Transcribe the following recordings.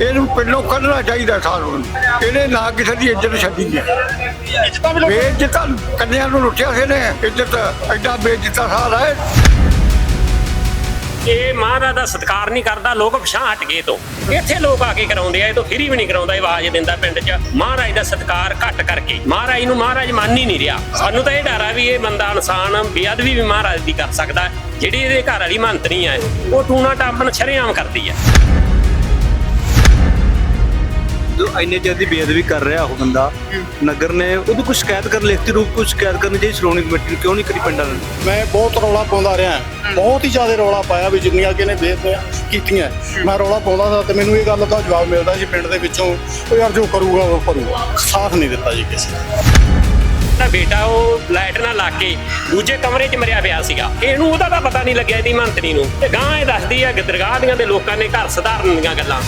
ਇਹਨੂੰ ਪਿੰਡੋਂ ਕੱਢਣਾ ਚਾਹੀਦਾ ਸਾਰਿਆਂ ਨੂੰ। ਇਹਨੇ ਨਾ ਕਿਸੇ ਦੀ ਇੱਜ਼ਤ ਛੱਡੀ ਹੈ। ਇੱਜ਼ਤਾਂ ਵੀ ਲੋਕ ਬੇਇੱਜ਼ਤਾਂ ਕੰਨਿਆਂ ਨੂੰ ਲੁੱਟਿਆ ਸੀ ਨੇ ਇੱਜ਼ਤ ਐਡਾ ਬੇਇੱਜ਼ਤਾ ਸਾਰਾ ਹੈ। ਇਹ ਮਹਾਰਾਜ ਦਾ ਸਤਿਕਾਰ ਨਹੀਂ ਕਰਦਾ, ਲੋਕ ਪਛਾਣ ਹਟ ਗਏ ਤੋਂ। ਇੱਥੇ ਲੋਕ ਆ ਕੇ ਕਰਾਉਂਦੇ ਆ, ਇਹ ਤੋਂ ਫਰੀ ਵੀ ਨਹੀਂ ਕਰਾਉਂਦਾ, ਇਹ ਆਵਾਜ਼ ਦਿੰਦਾ ਪਿੰਡ 'ਚ। ਮਹਾਰਾਜ ਦਾ ਸਤਿਕਾਰ ਘੱਟ ਕਰਕੇ। ਮਹਾਰਾਜ ਨੂੰ ਮਹਾਰਾਜ ਮੰਨ ਹੀ ਨਹੀਂ ਰਿਹਾ। ਸਾਨੂੰ ਤਾਂ ਇਹ ਡਰ ਆ ਵੀ ਇਹ ਬੰਦਾ ਇਨਸਾਨ ਬੇਅਦਬੀ ਵੀ ਮਹਾਰਾਜ ਦੀ ਕਰ ਸਕਦਾ ਹੈ। ਜਿਹੜੀ ਇਹਦੇ ਘਰ ਵਾਲੀ ਮੰਤਰੀ ਆ, ਉਹ ਟੂਣਾ ਟਾਪਣ ਸ਼ਰੇਆਮ ਕਰਦੀ ਆ। ਇੰਨੇ ਚਿਰ ਦੀ ਬੇਅਦਬੀ ਕਰ ਰਿਹਾ ਉਹ ਬੰਦਾ ਨਗਰ ਨੇ ਉਹਨੂੰ ਕੁਝ ਸ਼ਿਕਾਇਤ ਕਰਨ ਲਿਖਤੀ ਰੂਪ ਕੁਝ ਸ਼ਿਕਾਇਤ ਕਰਨੀ ਚਾਹੀਦੀ ਸ਼੍ਰੋਮਣੀ ਕਮੇਟੀ ਨੂੰ ਕਿਉਂ ਨਹੀਂ ਕਰੀ ਪਿੰਡਾਂ ਨੇ? ਮੈਂ ਬਹੁਤ ਰੌਲਾ ਪਾਉਂਦਾ ਰਿਹਾ। ਬਹੁਤ ਹੀ ਜ਼ਿਆਦਾ ਰੌਲਾ ਪਾਇਆ ਵੀ ਜਿੰਨੀਆਂ ਕਿ ਨੇ ਕੀਤੀਆਂ। ਮੈਂ ਰੌਲਾ ਪਾਉਂਦਾ ਸੀ ਤੇ ਮੈਨੂੰ ਇਹ ਗੱਲ ਦਾ ਜਵਾਬ ਮਿਲਦਾ ਸੀ ਪਿੰਡ ਦੇ ਵਿੱਚੋਂ ਉਹ ਯਾਰ ਜੋ ਕਰੂਗਾ ਉਹ ਕਰੂਗਾ। ਸਾਥ ਨਹੀਂ ਦਿੱਤਾ ਜੀ ਕਿਸੇ ਨੇ। ਦਾ ਬੇਟਾ ਉਹ ਲਾਈਟ ਨਾਲ ਲਾ ਕੇ ਦੂਜੇ ਕਮਰੇ 'ਚ ਮਰਿਆ ਪਿਆ ਸੀਗਾ। ਇਹਨੂੰ ਉਹਦਾ ਤਾਂ ਪਤਾ ਨਹੀਂ ਲੱਗਿਆ ਇਹਦੀ ਮੰਤਰੀ ਨੂੰ। ਤੇ ਗਾਂ ਇਹ ਦੱਸਦੀ ਆ ਦਰਗਾਹ ਦੀਆਂ ਦੇ ਲੋਕਾਂ ਨੇ ਘਰ ਸੁਧਾਰਨ ਦੀਆਂ ਗੱਲਾਂ।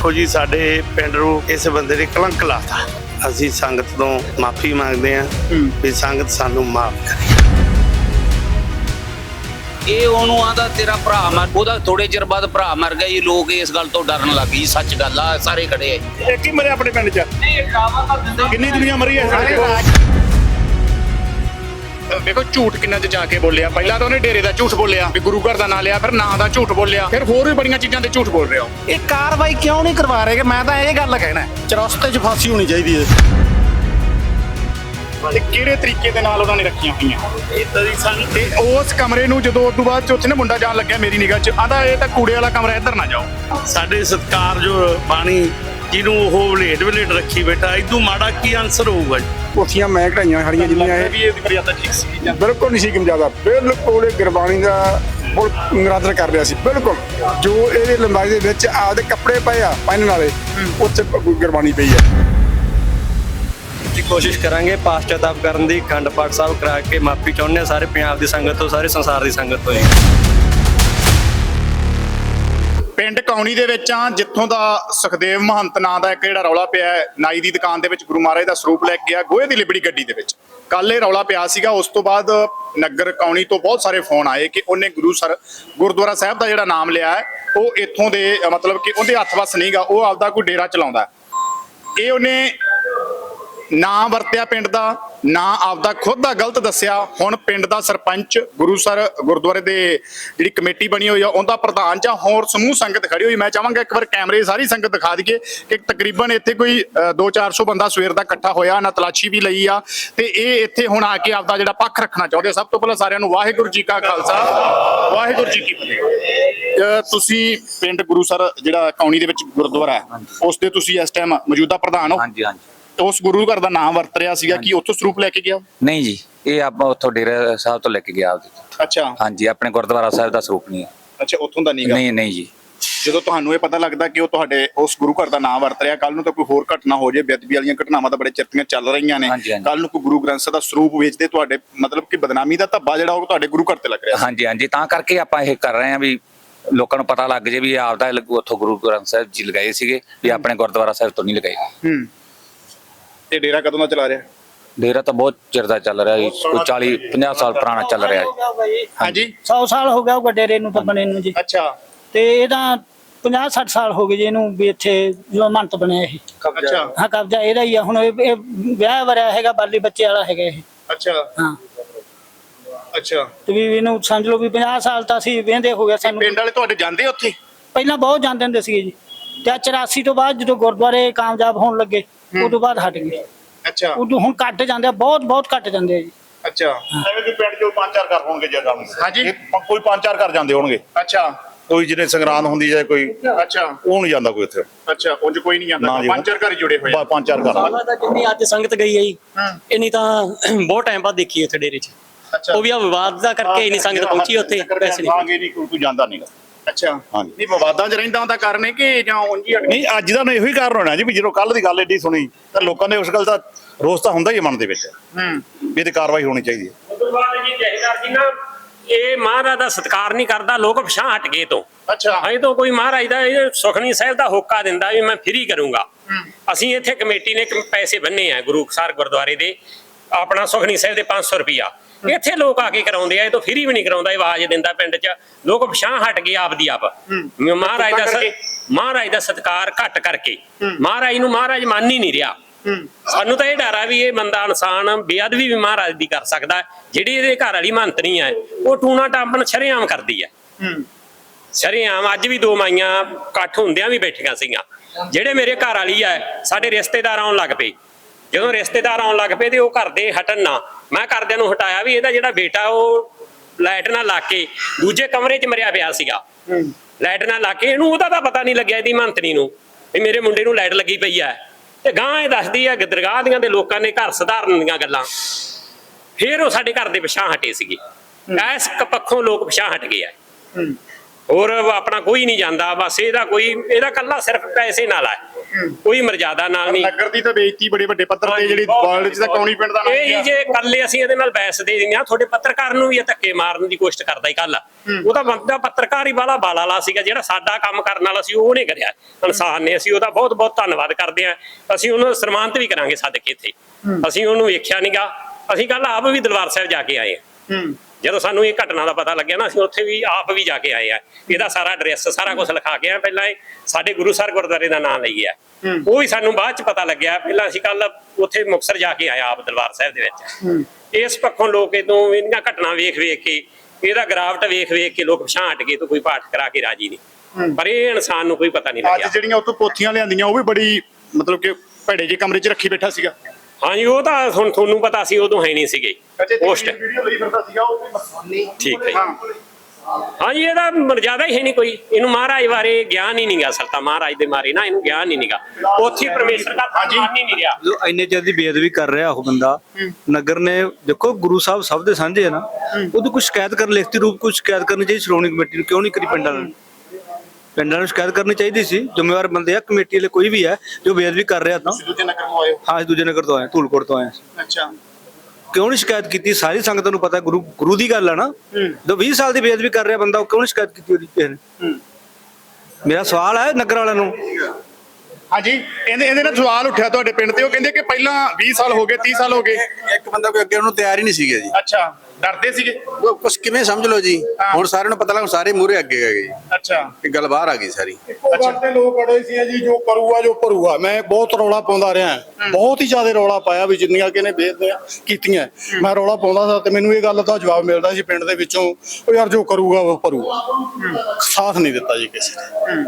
ਦੇਖੋ ਜੀ ਸਾਡੇ ਪਿੰਡ ਨੂੰ ਇਸ ਬੰਦੇ ਨੇ ਕਲੰਕ ਲਾਤਾ। ਅਸੀਂ ਸੰਗਤ ਤੋਂ ਮਾਫੀ ਮੰਗਦੇ ਹਾਂ ਵੀ ਸੰਗਤ ਸਾਨੂੰ ਮਾਫ ਕਰੇ। ਇਹ ਉਹਨੂੰ ਆਂਦਾ ਤੇਰਾ ਭਰਾ ਮਰ ਉਹਦਾ ਥੋੜੇ ਚਿਰ ਬਾਅਦ ਭਰਾ ਮਰ ਗਿਆ ਜੀ ਲੋਕ ਇਸ ਗੱਲ ਤੋਂ ਡਰਨ ਲੱਗ ਗਏ ਸੱਚ ਗੱਲ ਆ ਸਾਰੇ ਖੜੇ ਆ ਇੱਕ ਹੀ ਮਰਿਆ ਆਪਣੇ ਪਿੰਡ 'ਚ? ਕਿੰਨੀ ਦੁਨੀਆ ਮਰੀ ਹੈ ਸਾਡੇ ਦੇਖੋ ਝੂਠ ਕਿੰਨਾ ਚ ਜਾ ਕੇ ਬੋਲਿਆ। ਪਹਿਲਾਂ ਤਾਂ ਉਹਨੇ ਡੇਰੇ ਦਾ ਝੂਠ ਬੋਲਿਆ ਵੀ ਗੁਰੂ ਘਰ ਦਾ ਨਾਂ ਲਿਆ ਫਿਰ ਨਾਂ ਦਾ ਝੂਠ ਬੋਲਿਆ ਫਿਰ ਹੋਰ ਵੀ ਬੜੀਆਂ ਚੀਜ਼ਾਂ ਤੇ ਝੂਠ ਬੋਲ ਰਿਹਾ ਉਹ ਇਹ ਕਾਰਵਾਈ ਕਿਉਂ ਨਹੀਂ ਕਰਵਾ ਰਹੇ? ਕਿ ਮੈਂ ਤਾਂ ਇਹ ਗੱਲ ਕਹਿਣਾ ਚਰਸਤੇ 'ਚ ਫਾਂਸੀ ਹੋਣੀ ਚਾਹੀਦੀ ਹੈ। ਤੇ ਕਿਹੜੇ ਤਰੀਕੇ ਦੇ ਨਾਲ ਉਹਨਾਂ ਨੇ ਰੱਖੀਆਂ ਹੋਈਆਂ? ਇਦਾਂ ਦੀ ਸਾਨੂੰ ਤੇ ਉਸ ਕਮਰੇ ਨੂੰ ਜਦੋਂ ਉਸ ਤੋਂ ਬਾਅਦ ਚ ਉੱਥੇ ਨਾ ਮੁੰਡਾ ਜਾਣ ਲੱਗਿਆ ਮੇਰੀ ਨਿਗਾਹ 'ਚ ਆਂਦਾ ਇਹ ਤਾਂ ਕੂੜੇ ਵਾਲਾ ਕਮਰਾ ਇੱਧਰ ਨਾ ਜਾਓ। ਸਾਡੇ ਸਤਿਕਾਰਯੋਗ ਬਾਣੀ ਜਿਹਨੂੰ ਉਹ ਵਲੇਟ ਵਲੇਟ ਰੱਖੀ ਬੈਠਾ ਇਦੋਂ ਮਾੜਾ ਕੀ ਆਨਸਰ ਹੋਊਗਾ ਜੀ? ਕੋਠੀਆਂ ਮੈਂ ਕਢਾਈਆਂ ਖੜੀਆਂ ਜਿੰਨੀਆਂ ਇਹ ਵੀ ਇਹਦੀ ਮਰਿਆਦਾ ਠੀਕ ਸੀ ਬਿਲਕੁਲ ਨਹੀਂ ਸੀ ਕਮਜਾਦਾ ਬਿਲਕੁਲ ਇਹ ਗੁਰਬਾਣੀ ਦਾ ਬਹੁਤ ਨਿਰਾਦਰ ਕਰ ਰਿਹਾ ਸੀ। ਬਿਲਕੁਲ। ਜੋ ਇਹਦੇ ਲੰਬਾਈ ਦੇ ਵਿੱਚ ਆਪਦੇ ਕੱਪੜੇ ਪਏ ਆ ਪਹਿਨਣ ਵਾਲੇ ਉੱਥੇ ਗੁਰਬਾਣੀ ਪਈ ਆ। ਜੀ ਕੋਸ਼ਿਸ਼ ਕਰਾਂਗੇ ਪਾਸ਼ਚਾਤਾਪ ਕਰਨ ਦੀ ਖੰਡ ਪਾਠ ਸਾਹਿਬ ਕਰਾ ਕੇ ਮਾਫੀ ਚਾਹੁੰਦੇ ਹਾਂ। ਸਾਰੇ ਪੰਜਾਬ ਦੀ ਸੰਗਤ ਤੋਂ ਸਾਰੇ ਸੰਸਾਰ ਦੀ ਸੰਗਤ ਤੋਂ ਜੀ। ਪਿੰਡ ਕੌਣੀ ਦੇ ਵਿੱਚ ਆ ਜਿੱਥੋਂ ਦਾ ਸੁਖਦੇਵ ਮਹੰਤ ਨਾਂ ਦਾ ਇੱਕ ਜਿਹੜਾ ਰੌਲਾ ਪਿਆ ਨਾਈ ਦੀ ਦੁਕਾਨ ਦੇ ਵਿੱਚ ਗੁਰੂ ਮਹਾਰਾਜ ਦਾ ਸਰੂਪ ਲੈ ਕੇ ਗਿਆ, ਗੋਹੇ ਦੀ ਲਿਬੜੀ ਗੱਡੀ ਦੇ ਵਿੱਚ। ਕੱਲ ਇਹ ਰੌਲਾ ਪਿਆ ਸੀਗਾ, ਉਸ ਤੋਂ ਬਾਅਦ ਨਗਰ ਕੌਣੀ ਤੋਂ ਬਹੁਤ ਸਾਰੇ ਫੋਨ ਆਏ ਕਿ ਉਹਨੇ ਗੁਰੂ ਸਰ, ਗੁਰਦੁਆਰਾ ਸਾਹਿਬ ਦਾ ਜਿਹੜਾ ਨਾਮ ਲਿਆ ਹੈ, ਉਹ ਇੱਥੋਂ ਦੇ, ਮਤਲਬ ਕਿ ਉਹਦੇ ਹੱਥ ਵਸ ਨਹੀਂਗਾ ਉਹ ਆਪਦਾ ਕੋਈ ਡੇਰਾ ਚਲਾਉਂਦਾ ਇਹ ਉਹਨੇ ਨਾ ਵਰਤਿਆ ਪਿੰਡ ਦਾ ਨਾ ਆਪਦਾ ਖੁਦ ਦਾ ਗਲਤ ਦੱਸਿਆ। ਹੁਣ ਪਿੰਡ ਦਾ ਸਰਪੰਚ ਗੁਰੂ ਸਰ ਗੁਰਦੁਆਰੇ ਦੇ ਜਿਹੜੀ ਕਮੇਟੀ ਬਣੀ ਹੋਈ ਆ ਉਹਦਾ ਪ੍ਰਧਾਨ ਜਾਂ ਹੋਰ ਸਮੂਹ ਸੰਗਤ ਖੜੀ ਹੋਈ ਮੈਂ ਚਾਹਾਂਗਾ ਇੱਕ ਵਾਰ ਕੈਮਰੇ ਸਾਰੀ ਸੰਗਤ ਦਿਖਾ ਦਈਏ ਕਿ ਤਕਰੀਬਨ ਇੱਥੇ ਕੋਈ 2-400 ਬੰਦਾ ਸਵੇਰ ਦਾ ਇਕੱਠਾ ਹੋਇਆ ਨਾ ਤਲਾਸ਼ੀ ਵੀ ਲਈ ਆ। ਤੇ ਇਹ ਇੱਥੇ ਹੁਣ ਆ ਕੇ ਆਪਦਾ ਜਿਹੜਾ ਪੱਖ ਰੱਖਣਾ ਚਾਹੁੰਦੇ ਸਭ ਤੋਂ ਪਹਿਲਾਂ ਸਾਰਿਆਂ ਨੂੰ ਵਾਹਿਗੁਰੂ ਜੀ ਕਾ ਖਾਲਸਾ ਵਾਹਿਗੁਰੂ ਜੀ ਕੀ ਫਤਿਹ। ਤੁਸੀਂ ਪਿੰਡ ਗੁਰੂ ਸਰ ਜਿਹੜਾ ਕੌਣੀ ਦੇ ਵਿੱਚ ਗੁਰਦੁਆਰਾ ਹੈ ਉਸ ਦੇ ਤੁਸੀਂ ਇਸ ਟਾਈਮ ਮੌਜੂਦਾ ਪ੍ਰਧਾਨ ਹੋ। ਹਾਂਜੀ ਹਾਂਜੀ। ਉਸ ਗੁਰੂ ਘਰ ਦਾ ਨਾਮ ਵਰਤ ਰਿਹਾ ਸੀਗਾ ਕਿ ਉੱਥੋਂ ਸਰੂਪ ਲੈ ਕੇ ਗਿਆ? ਨਹੀਂ ਜੀ ਇਹ ਆਪਾਂ ਉੱਥੋਂ ਡੇਰੇ ਸਾਹਿਬ ਤੋਂ ਲੈ ਕੇ ਗਿਆ ਆਪਦੇ ਅੱਛਾ। ਹਾਂਜੀ ਆਪਣੇ ਗੁਰਦੁਆਰਾ ਸਾਹਿਬ ਦਾ ਸਰੂਪ ਨਹੀਂ ਹੈ। ਅੱਛਾ ਉੱਥੋਂ ਦਾ ਨਹੀਂਗਾ? ਨਹੀਂ ਨਹੀਂ ਜੀ। ਜਦੋਂ ਤੁਹਾਨੂੰ ਇਹ ਪਤਾ ਲੱਗਦਾ ਕਿ ਉਹ ਤੁਹਾਡੇ ਉਸ ਗੁਰੂ ਘਰ ਦਾ ਨਾਮ ਵਰਤ ਰਿਹਾ ਕੱਲ ਨੂੰ ਤਾਂ ਕੋਈ ਹੋਰ ਘਟਨਾ ਹੋ ਜੇ ਬੇਅਦਬੀ ਵਾਲੀਆਂ ਘਟਨਾਵਾਂ ਤਾਂ ਬੜੇ ਚਰਚੀਆਂ ਚੱਲ ਰਹੀਆਂ ਨੇ। ਹਾਂਜੀ, ਹਾਂਜੀ। ਕੱਲ ਨੂੰ ਕੋਈ ਗੁਰੂ ਗ੍ਰੰਥ ਸਾਹਿਬ ਦਾ ਸਰੂਪ ਵੇਚਦੇ ਤੁਹਾਡੇ ਮਤਲਬ ਕਿ ਬਦਨਾਮੀ ਦਾ ਧੱਬਾ ਜਿਹੜਾ ਉਹ ਤੁਹਾਡੇ ਗੁਰੂ ਘਰ ਤੇ ਲੱਗ ਰਿਹਾ ਹਾਂਜੀ ਹਾਂਜੀ ਤਾਂ ਕਰਕੇ ਆਪਾਂ ਇਹ ਕਰ ਰਹੇ ਹਾਂ ਵੀ ਲੋਕਾਂ ਨੂੰ ਪਤਾ ਲੱਗ ਜੇ ਵੀ ਆਪਦਾ ਲਗ- ਉੱਥੋਂ ਗੁਰੂ ਗ੍ਰੰਥ ਸਾਹਿਬ ਜੀ ਲਗਾਏ ਸੀਗੇ ਵੀ ਆਪਣੇ ਗੁਰਦੁਆਰਾ ਸਾਹਿਬ ਤੋਂ ਨਹੀਂ ਲਗਾਏ। ਹੂੰ। ਤੇ ਡੇਰਾ ਕਦੋਂ ਦਾ ਚਲਾ ਰਿਹਾ? ਡੇਰਾ ਤਾਂ ਬਹੁਤ ਚਿਰ ਦਾ ਚੱਲ ਰਿਹਾ ਜੀ ਕੋਈ 40 50 ਸਾਲ ਪੁਰਾਣਾ ਚੱਲ ਰਿਹਾ ਜੀ। ਹਾਂਜੀ। 100 ਸਾਲ ਹੋ ਗਿਆ ਉਹ ਡੇਰੇ ਨੂੰ ਤਾਂ ਬਣੇ ਨੂੰ ਜੀ। ਅੱਛਾ। ਤੇ ਇਹਦਾ 50 60 ਸਾਲ ਹੋ ਗਏ ਜੀ ਇਹਨੂੰ ਵੀ ਇੱਥੇ ਜੋ ਮੰਤ ਬਣਿਆ ਇਹ। ਅੱਛਾ। ਹਾਂ ਕਬਜ਼ਾ ਇਹਦਾ ਹੀ ਆ। ਹੁਣ ਇਹ ਵਿਆਹ ਵਰਿਆ ਹੈਗਾ ਬਾਲੀ ਬੱਚੇ ਵਾਲਾ ਹੈਗਾ ਇਹ। ਅੱਛਾ। ਹਾਂ। ਅੱਛਾ। ਤੇ ਵੀ ਇਹਨੂੰ ਸਮਝ ਲਓ ਵੀ 50 ਸਾਲ ਤਾਂ ਅਸੀਂ ਵਹਿੰਦੇ ਹੋ ਗਿਆ ਸਾਨੂੰ। ਪਿੰਡ ਵਾਲੇ ਤੁਹਾਡੇ ਜਾਂਦੇ ਉੱਥੇ? ਪਹਿਲਾਂ ਬਹੁਤ ਜਾਂਦੇ ਹੁੰਦੇ ਸੀਗੇ ਜੀ। ਤੇ ਆਹ 84 ਤੋਂ ਬਾਅਦ ਜਦੋਂ ਗੁਰਦੁਆਰੇ ਕਾਮਯਾਬ ਹੋਣ ਲੱਗੇ ਉਦੋਂ ਬਾਅਦ ਹਟ ਗਏ। ਅੱਛਾ। ਉਦੋਂ ਹੁਣ ਘੱਟ ਜਾਂਦੇ ਆ ਬਹੁਤ ਬਹੁਤ ਘੱਟ ਜਾਂਦੇ ਆ ਜੀ। ਅੱਛਾ। ਐਵੇਂ ਕਿ ਪਿੰਡ ਚੋਂ ਪੰਜ ਚਾਰ ਘਰ ਹੋਣਗੇ ਜਗ੍ਹਾ ਹਾਂਜੀ। ਇਹ ਪ- ਕੋਈ ਪੰਜ ਚਾਰ ਘਰ ਜਾਂਦੇ ਹੋਣਗੇ। ਅੱਛਾ। ਕੋਈ ਜਿਹਨੇ ਸੰਗਰਾਂਦ ਹੁੰਦੀ ਜਾਂ ਕੋਈ ਅੱਛਾ। ਉਹ ਨਹੀਂ ਜਾਂਦਾ ਕੋਈ ਉੱਥੇ। ਅੱਛਾ ਉਂਝ ਕੋਈ ਨਹੀਂ ਜਾਂਦਾ। ਨਾ। ਪੰਜ ਚਾਰ ਘਰ ਜੁੜੇ ਹੋਏ ਆ। ਪੰਜ ਚਾਰ ਘਰ। ਤਾਂ ਜਿੰਨੀ ਅੱਜ ਸੰਗਤ ਗਈ ਹੈ ਜੀ ਹਾਂ। ਇਨੀ ਤਾਂ ਬਹੁਤ ਟਾਈਮ ਬਾਅਦ ਦੇਖੀ ਉੱਥੇ ਡੇਰੇ 'ਚ। ਅੱਛਾ। ਉਹ ਵੀ ਆ ਵਿਵਾਦ ਦਾ ਕਰਕੇ ਇਨੀ ਸੰਗਤ ਪਹੁੰਚੀ ਉੱਥੇ ਵੈਸੇ ਨਹੀਂ। ਨਹੀਂ ਕੋਈ ਕੋਈ ਜਾਂਦਾ ਨਹੀਂਗਾ ਅੱਛਾ। ਹਾਂਜੀ। ਨਹੀਂ ਵਿਵਾਦਾਂ 'ਚ ਰਹਿੰਦਾ ਉਹਦਾ ਕਾਰਨ ਹੈ ਕਿ ਜਾਂ ਉਂਝ ਹੀ ਨਹੀਂ ਅੱਜ ਦਾ ਨਾ ਇਹੋ ਹੀ ਕਾਰਨ ਹੋਣਾ ਜੀ ਵੀ ਜਦੋਂ ਕੱਲ ਦੀ ਗੱਲ ਏਡੀ ਸੁਣੀ ਤਾਂ ਲੋਕਾਂ ਦੇ ਉਸ ਗੱਲ ਦਾ ਰੋਸ ਤਾਂ ਹੁੰਦਾ ਹੀ ਹੈ ਮਨ ਦੇ ਵਿੱਚ। ਹੂੰ। ਵੀ ਇਹ ਤੇ ਕਾਰਵਾਈ ਹੋਣੀ ਚਾਹੀਦੀ ਹੈ। ਉਸ ਤੋਂ ਬਾਅਦ ਜੀ ਜਹੇਦਾਰ ਜੀ ਨਾ ਇਹ ਮਹਾਰਾਜ ਦਾ ਸਤਿਕਾਰ ਨਹੀਂ ਕਰਦਾ ਲੋਕ ਪਛਾਣ ਹਟ ਗਏ ਤੋਂ। ਅੱਛਾ। ਅਜੇ ਤੋਂ ਕੋਈ ਮਹਾਰਾਜ ਦਾ ਇਹ ਸੁਖਣੀ ਸਾਹਿਬ ਦਾ ਹੋਕਾ ਦਿੰਦਾ ਵੀ ਮੈਂ ਫ੍ਰੀ ਕਰੂੰਗਾ। ਅਸੀਂ ਇੱਥੇ ਕਮੇਟੀ ਨੇ ਕ- ਪੈਸੇ ਬੰਨੇ ਆ ਗੁਰੂ ਸਾਹਿਬ ਗੁਰਦੁਆਰੇ ਦੇ ਆਪਣਾ ਸੁਖਣੀ ਸਾਹਿਬ ਦੇ 500 ਰੁਪਿਆ ਇੱਥੇ ਲੋਕ ਆ ਕੇ ਕਰਾਉਂਦੇ ਆ ਇਹ ਤੋਂ ਫਰੀ ਵੀ ਨਹੀਂ ਕਰਾਉਂਦਾ ਇਹ ਆਵਾਜ਼ ਦਿੰਦਾ ਪਿੰਡ 'ਚ। ਲੋਕ ਪਛਾਣ ਹਟ ਗਏ ਆਪਦੀ ਆਪ। ਮਹਾਰਾਜ ਦਾ। ਮਹਾਰਾਜ ਦਾ ਸਤਿਕਾਰ ਘੱਟ ਕਰਕੇ। ਮਹਾਰਾਜ ਨੂੰ ਮਹਾਰਾਜ ਮੰਨ ਹੀ ਨਹੀਂ ਰਿਹਾ। ਸਾਨੂੰ ਤਾਂ ਇਹ ਡਰ ਆ ਵੀ ਇਹ ਬੰਦਾ ਇਨਸਾਨ ਬੇਅਦਬੀ ਵੀ ਮਹਾਰਾਜ ਦੀ ਕਰ ਸਕਦਾ। ਜਿਹੜੀ ਇਹਦੇ ਘਰ ਵਾਲੀ ਮੰਤਰੀ ਹੈ ਉਹ ਟੂਣਾ ਟਾਂਪਣ ਸ਼ਰੇਆਮ ਕਰਦੀ ਹੈ। ਸ਼ਰੇਆਮ ਅੱਜ ਵੀ ਦੋ ਮਾਈਆਂ ਇਕੱਠ ਹੁੰਦਿਆਂ ਵੀ ਬੈਠੀਆਂ ਸੀਗੀਆਂ। ਜਿਹੜੇ ਮੇਰੇ ਘਰ ਵਾਲੀ ਆ ਸਾਡੇ ਰਿਸ਼ਤੇਦਾਰ ਆਉਣ ਲੱਗ ਪਏ। ਜਦੋਂ ਰਿਸ਼ਤੇਦਾਰ ਆਉਣ ਲੱਗ ਪਏ ਤੇ ਉਹ ਘਰ ਦੇ ਹਟਣ ਨਾ। ਮੈਂ ਘਰਦਿਆਂ ਨੂੰ ਹਟਾਇਆ ਵੀ ਇਹਦਾ ਜਿਹੜਾ ਬੇਟਾ ਉਹ ਲਾਈਟ ਨਾਲ ਲਾ ਕੇ ਦੂਜੇ ਕਮਰੇ 'ਚ ਮਰਿਆ ਪਿਆ ਸੀਗਾ। ਲਾਈਟ ਨਾਲ ਲਾ ਕੇ ਇਹਨੂੰ ਉਹਦਾ ਤਾਂ ਪਤਾ ਨਹੀਂ ਲੱਗਿਆ ਇਹਦੀ ਮੰਤਰੀ ਨੂੰ ਵੀ ਮੇਰੇ ਮੁੰਡੇ ਨੂੰ ਲਾਈਟ ਲੱਗੀ ਪਈ ਆ ਤੇ ਗਾਂ ਇਹ ਦੱਸਦੀ ਆ ਦਰਗਾਹ ਦੀਆਂ ਦੇ ਲੋਕਾਂ ਨੇ ਘਰ ਸੁਧਾਰਨ ਦੀਆਂ ਗੱਲਾਂ। ਫਿਰ ਉਹ ਸਾਡੇ ਘਰ ਦੇ ਪਿਛਾਂ ਹਟੇ ਸੀਗੇ। ਇਸ ਕ- ਪੱਖੋਂ ਲੋਕ ਪਿਛਾਂ ਹਟ ਗਏ ਆ। ਹੋਰ ਆਪਣਾ ਕੋਈ ਨਹੀਂ ਜਾਂਦਾ ਬਸ ਇਹਦਾ ਕੋਈ ਇਹਦਾ ਕੱਲਾ ਸਿਰਫ ਪੈਸੇ ਨਾਲ ਆ। ਕੋਈ ਮਰਜ਼ਾਦਾ ਨਾਲ ਨਹੀਂ। ਨਗਰ ਦੀ ਤਾਂ ਬੇਇੱਜ਼ਤੀ ਬੜੇ ਵੱਡੇ ਪੱਧਰ ਤੇ ਜਿਹੜੀ ਵਰਲਡ 'ਚ ਤਾਂ ਕੌਣੀ ਪਿੰਡ ਦਾ ਨਾਮ ਇਹ ਜੇ ਕੱਲੇ ਅਸੀਂ ਇਹਦੇ ਨਾਲ ਬਹਿਸ ਦੇ ਦਿੰਦੇ ਆ ਤੁਹਾਡੇ ਪੱਤਰਕਾਰ ਨੂੰ ਵੀ ਇਹ ਧੱਕੇ ਮਾਰਨ ਦੀ ਕੋਸ਼ਿਸ਼ ਕਰਦਾ ਹੀ ਕੱਲ ਉਹਦਾ ਬੰਦਾ ਪੱਤਰਕਾਰ ਹੀ ਬਾਲਾ ਬਾਲਾਲਾ ਸੀਗਾ ਜਿਹੜਾ ਸਾਡਾ ਕੰਮ ਕਰਨ ਵਾਲਾ ਸੀ ਉਹ ਨੇ ਕਰਿਆ। ਇਨਸਾਨ ਨੇ ਅਸੀਂ ਉਹਦਾ ਬਹੁਤ ਬਹੁਤ ਧੰਨਵਾਦ ਕਰਦੇ ਆ ਅਸੀਂ ਉਹਨੂੰ ਸਨਮਾਨਿਤ ਵੀ ਕਰਾਂਗੇ ਸਦਕੇ ਇੱਥੇ। ਅਸੀਂ ਉਹਨੂੰ ਵੇਖਿਆ ਨਹੀਂਗਾ ਅਸੀਂ ਕੱਲ ਆਪ ਵੀ ਦਰਬਾਰ ਸਾਹਿਬ ਜਾ ਕੇ ਆਏ ਆ ਜਦੋਂ ਸਾਨੂੰ ਇਹ ਘਟਨਾ ਦਾ ਪਤਾ ਲੱਗਿਆ ਨਾ ਅਸੀਂ ਉੱਥੇ ਵੀ ਆਪ ਵੀ ਜਾ ਕੇ ਆਏ ਆ। ਇਹਦਾ ਸਾਰਾ ਐਡਰੈਸ ਸਾਰਾ ਕੁਝ ਲਿਖਾ ਕੇ ਆ। ਪਹਿਲਾਂ ਇਹ ਸਾਡੇ ਗੁਰੂ ਸਰ ਗੁਰਦੁਆਰੇ ਦਾ ਨਾਮ ਲਈ ਆ। ਉਹ ਵੀ ਸਾਨੂੰ ਬਾਅਦ ਚ ਪਤਾ ਲੱਗਿਆ ਪਹਿਲਾਂ ਅਸੀਂ ਕੱਲ ਉੱਥੇ ਮੁਕਤਸਰ ਜਾ ਕੇ ਆਏ ਆਪ ਦਰਬਾਰ ਸਾਹਿਬ ਦੇ ਵਿੱਚ। ਇਸ ਪੱਖੋਂ ਲੋਕ ਇਦੋਂ ਇਹਦੀਆਂ ਘਟਨਾ ਵੇਖ ਵੇਖ ਕੇ ਇਹਦਾ ਗਰਾਵਟ ਵੇਖ ਵੇਖ ਕੇ ਲੋਕ ਹਟ ਗਏ ਤੋਂ ਕੋਈ ਪਾਠ ਕਰਾ ਕੇ ਰਾਜੀ ਨਹੀਂ। ਪਰ ਇਹ ਇਨਸਾਨ ਨੂੰ ਕੋਈ ਪਤਾ ਨਹੀਂ ਅੱਜ ਲੱਗਿਆ। ਜਿਹੜੀਆਂ ਉੱਥੋਂ ਪੋਥੀਆਂ ਲਿਆਂਦੀਆਂ ਉਹ ਵੀ ਬੜੀ ਮਤਲਬ ਕਿ ਭੜੇ ਜਿਹੇ ਕਮਰੇ 'ਚ ਰੱਖੀ ਬੈਠਾ ਸੀਗਾ। ਹਾਂਜੀ ਉਹ ਤਾਂ ਹੁਣ ਤੁਹਾਨੂੰ ਪਤਾ ਸੀ ਉਦੋਂ ਹੈ ਨਹੀਂ ਸੀਗੇ। ਪੋਸਟ। ਵੀਡੀਓ ਲਈ ਫਿਰਦਾ ਸੀਗਾ ਉਹ ਵੀ ਠੀਕ ਹੈ। ਹਾਂ। ਹਾਂਜੀ ਇਹਦਾ ਮਰਜ਼ਾਦਾ ਹੀ ਹੈ ਨਹੀਂ ਕੋਈ। ਇਹਨੂੰ ਮਹਾਰਾਜ ਬਾਰੇ ਗਿਆਨ ਹੀ ਨਹੀਂਗਾ ਅਸਲ ਤਾਂ ਮਹਾਰਾਜ ਦੇ ਮਾਰੇ ਨਾ ਇਹਨੂੰ ਗਿਆਨ ਹੀ ਨਹੀਂਗਾ। ਉੱਥੇ ਪਰਮੇਸ਼ਰ ਦਾ ਗਿਆਨ ਹੀ ਨਹੀਂ ਰਿਹਾ ਜੋ ਇੰਨੇ ਚਿਰ ਦੀ ਬੇਅਦਬੀ ਕਰ ਰਿਹਾ ਉਹ ਬੰਦਾ। ਨਗਰ ਨੇ ਦੇਖੋ ਗੁਰੂ ਸਾਹਿਬ ਸਭ ਦੇ ਸਾਂਝੇ ਆ ਨਾ। ਉਹਦੀ ਕੋਈ ਸ਼ਿਕਾਇਤ ਕਰ ਲਿਖਤੀ ਰੂਪ ਕੋਈ ਸ਼ਿਕਾਇਤ ਕਰਨੀ ਚਾਹੀਦੀ ਸ਼੍ਰੋਮਣੀ ਕਮੇਟੀ ਨੂੰ ਕਿਉਂ ਨਹੀਂ ਕਰੀ ਪਿੰਡਾਂ ਨੂੰ? ਪਿੰਡਾਂ ਨੂੰ ਸ਼ਿਕਾਇਤ ਕਰਨੀ ਚਾਹੀਦੀ ਸੀ। ਜ਼ਿੰਮੇਵਾਰ ਬੰਦੇ ਆ ਕਮੇਟੀ ਵਾਲੇ ਕੋਈ ਵੀ ਹੈ ਜੋ ਬੇਅਦਬੀ ਕਰ ਰਿਹਾ ਤਾਂ। ਦੂਜੇ ਨਗਰ ਤੋਂ ਆਏ ਹੋ? ਹਾਂ ਅਸੀਂ ਦੂਜੇ ਨਗਰ ਤੋਂ ਆਏ ਧੂਲਕੋਟ ਤੋਂ ਆਏ। ਅੱਛਾ। ਕਿਉਂ ਨਹੀਂ ਸ਼ਿਕਾਇਤ ਕੀਤੀ? ਸਾਰੀ ਸੰਗਤ ਨੂੰ ਪਤਾ ਗੁਰੂ ਗੁਰੂ ਦੀ ਗੱਲ ਆ ਨਾ। ਜੋ 20 ਸਾਲ ਦੀ ਬੇਅਦਬੀ ਕਰ ਰਿਹਾ ਬੰਦਾ ਉਹ ਕਿਉਂ ਨਹੀਂ ਸ਼ਿਕਾਇਤ ਕੀਤੀ ਉਹਦੀ? ਕਿਸੇ ਨੇ ਮੇਰਾ ਸਵਾਲ ਹੈ ਨਗਰ ਵਾਲਿਆਂ ਨੂੰ। ਹਾਂਜੀ ਇਹਦੇ ਇਹਦੇ ਨਾਲ ਸਵਾਲ ਉੱਠਿਆ ਤੁਹਾਡੇ ਪਿੰਡ ਤੇ। ਉਹ ਕਹਿੰਦੇ ਕਿ ਪਹਿਲਾਂ 20 ਸਾਲ ਹੋ ਗਏ 30 ਸਾਲ ਹੋ ਗਏ। ਇੱਕ ਬੰਦਾ ਕੋਈ ਅੱਗੇ ਉਹਨੂੰ ਤਿਆਰ ਹੀ ਨਹੀਂ ਸੀਗਾ ਜੀ। ਅੱਛਾ ਡਰਦੇ ਸੀਗੇ? ਉਹ ਕੁਛ ਕਿਵੇਂ ਸਮਝ ਲਓ ਜੀ? ਹੁਣ ਸਾਰਿਆਂ ਨੂੰ ਪਤਾ ਲੱਗ ਸਾਰੇ ਮੂਰੇ ਅੱਗੇ ਗਏ। ਜੀ ਅੱਛਾ। ਇਹ ਗੱਲ ਬਾਹਰ ਆ ਗਈ ਸਾਰੀ। ਗੱਲ ਤੇ ਲੋਕ ਅੜੇ ਸੀ ਜੀ ਜੋ ਕਰੂਗਾ ਜੋ ਭਰੂਗਾ ਮੈਂ ਬਹੁਤ ਰੌਲਾ ਪਾਉਂਦਾ ਰਿਹਾ। ਬਹੁਤ ਹੀ ਜ਼ਿਆਦਾ ਰੌਲਾ ਪਾਇਆ ਵੀ ਜਿੰਨੀਆਂ ਕਿ ਨੇ ਬੇਦਿਆਂ ਕੀਤੀਆਂ। ਮੈਂ ਰੌਲਾ ਪਾਉਂਦਾ ਸੀ ਤੇ ਮੈਨੂੰ ਇਹ ਗੱਲ ਦਾ ਜਵਾਬ ਮਿਲਦਾ ਸੀ ਪਿੰਡ ਦੇ ਵਿੱਚੋਂ ਉਹ ਯਾਰ ਜੋ ਕਰੂਗਾ ਉਹ ਭਰੂਗਾ। ਸਾਥ ਨਹੀਂ ਦਿੱਤਾ ਜੀ ਕਿਸੇ ਨੇ।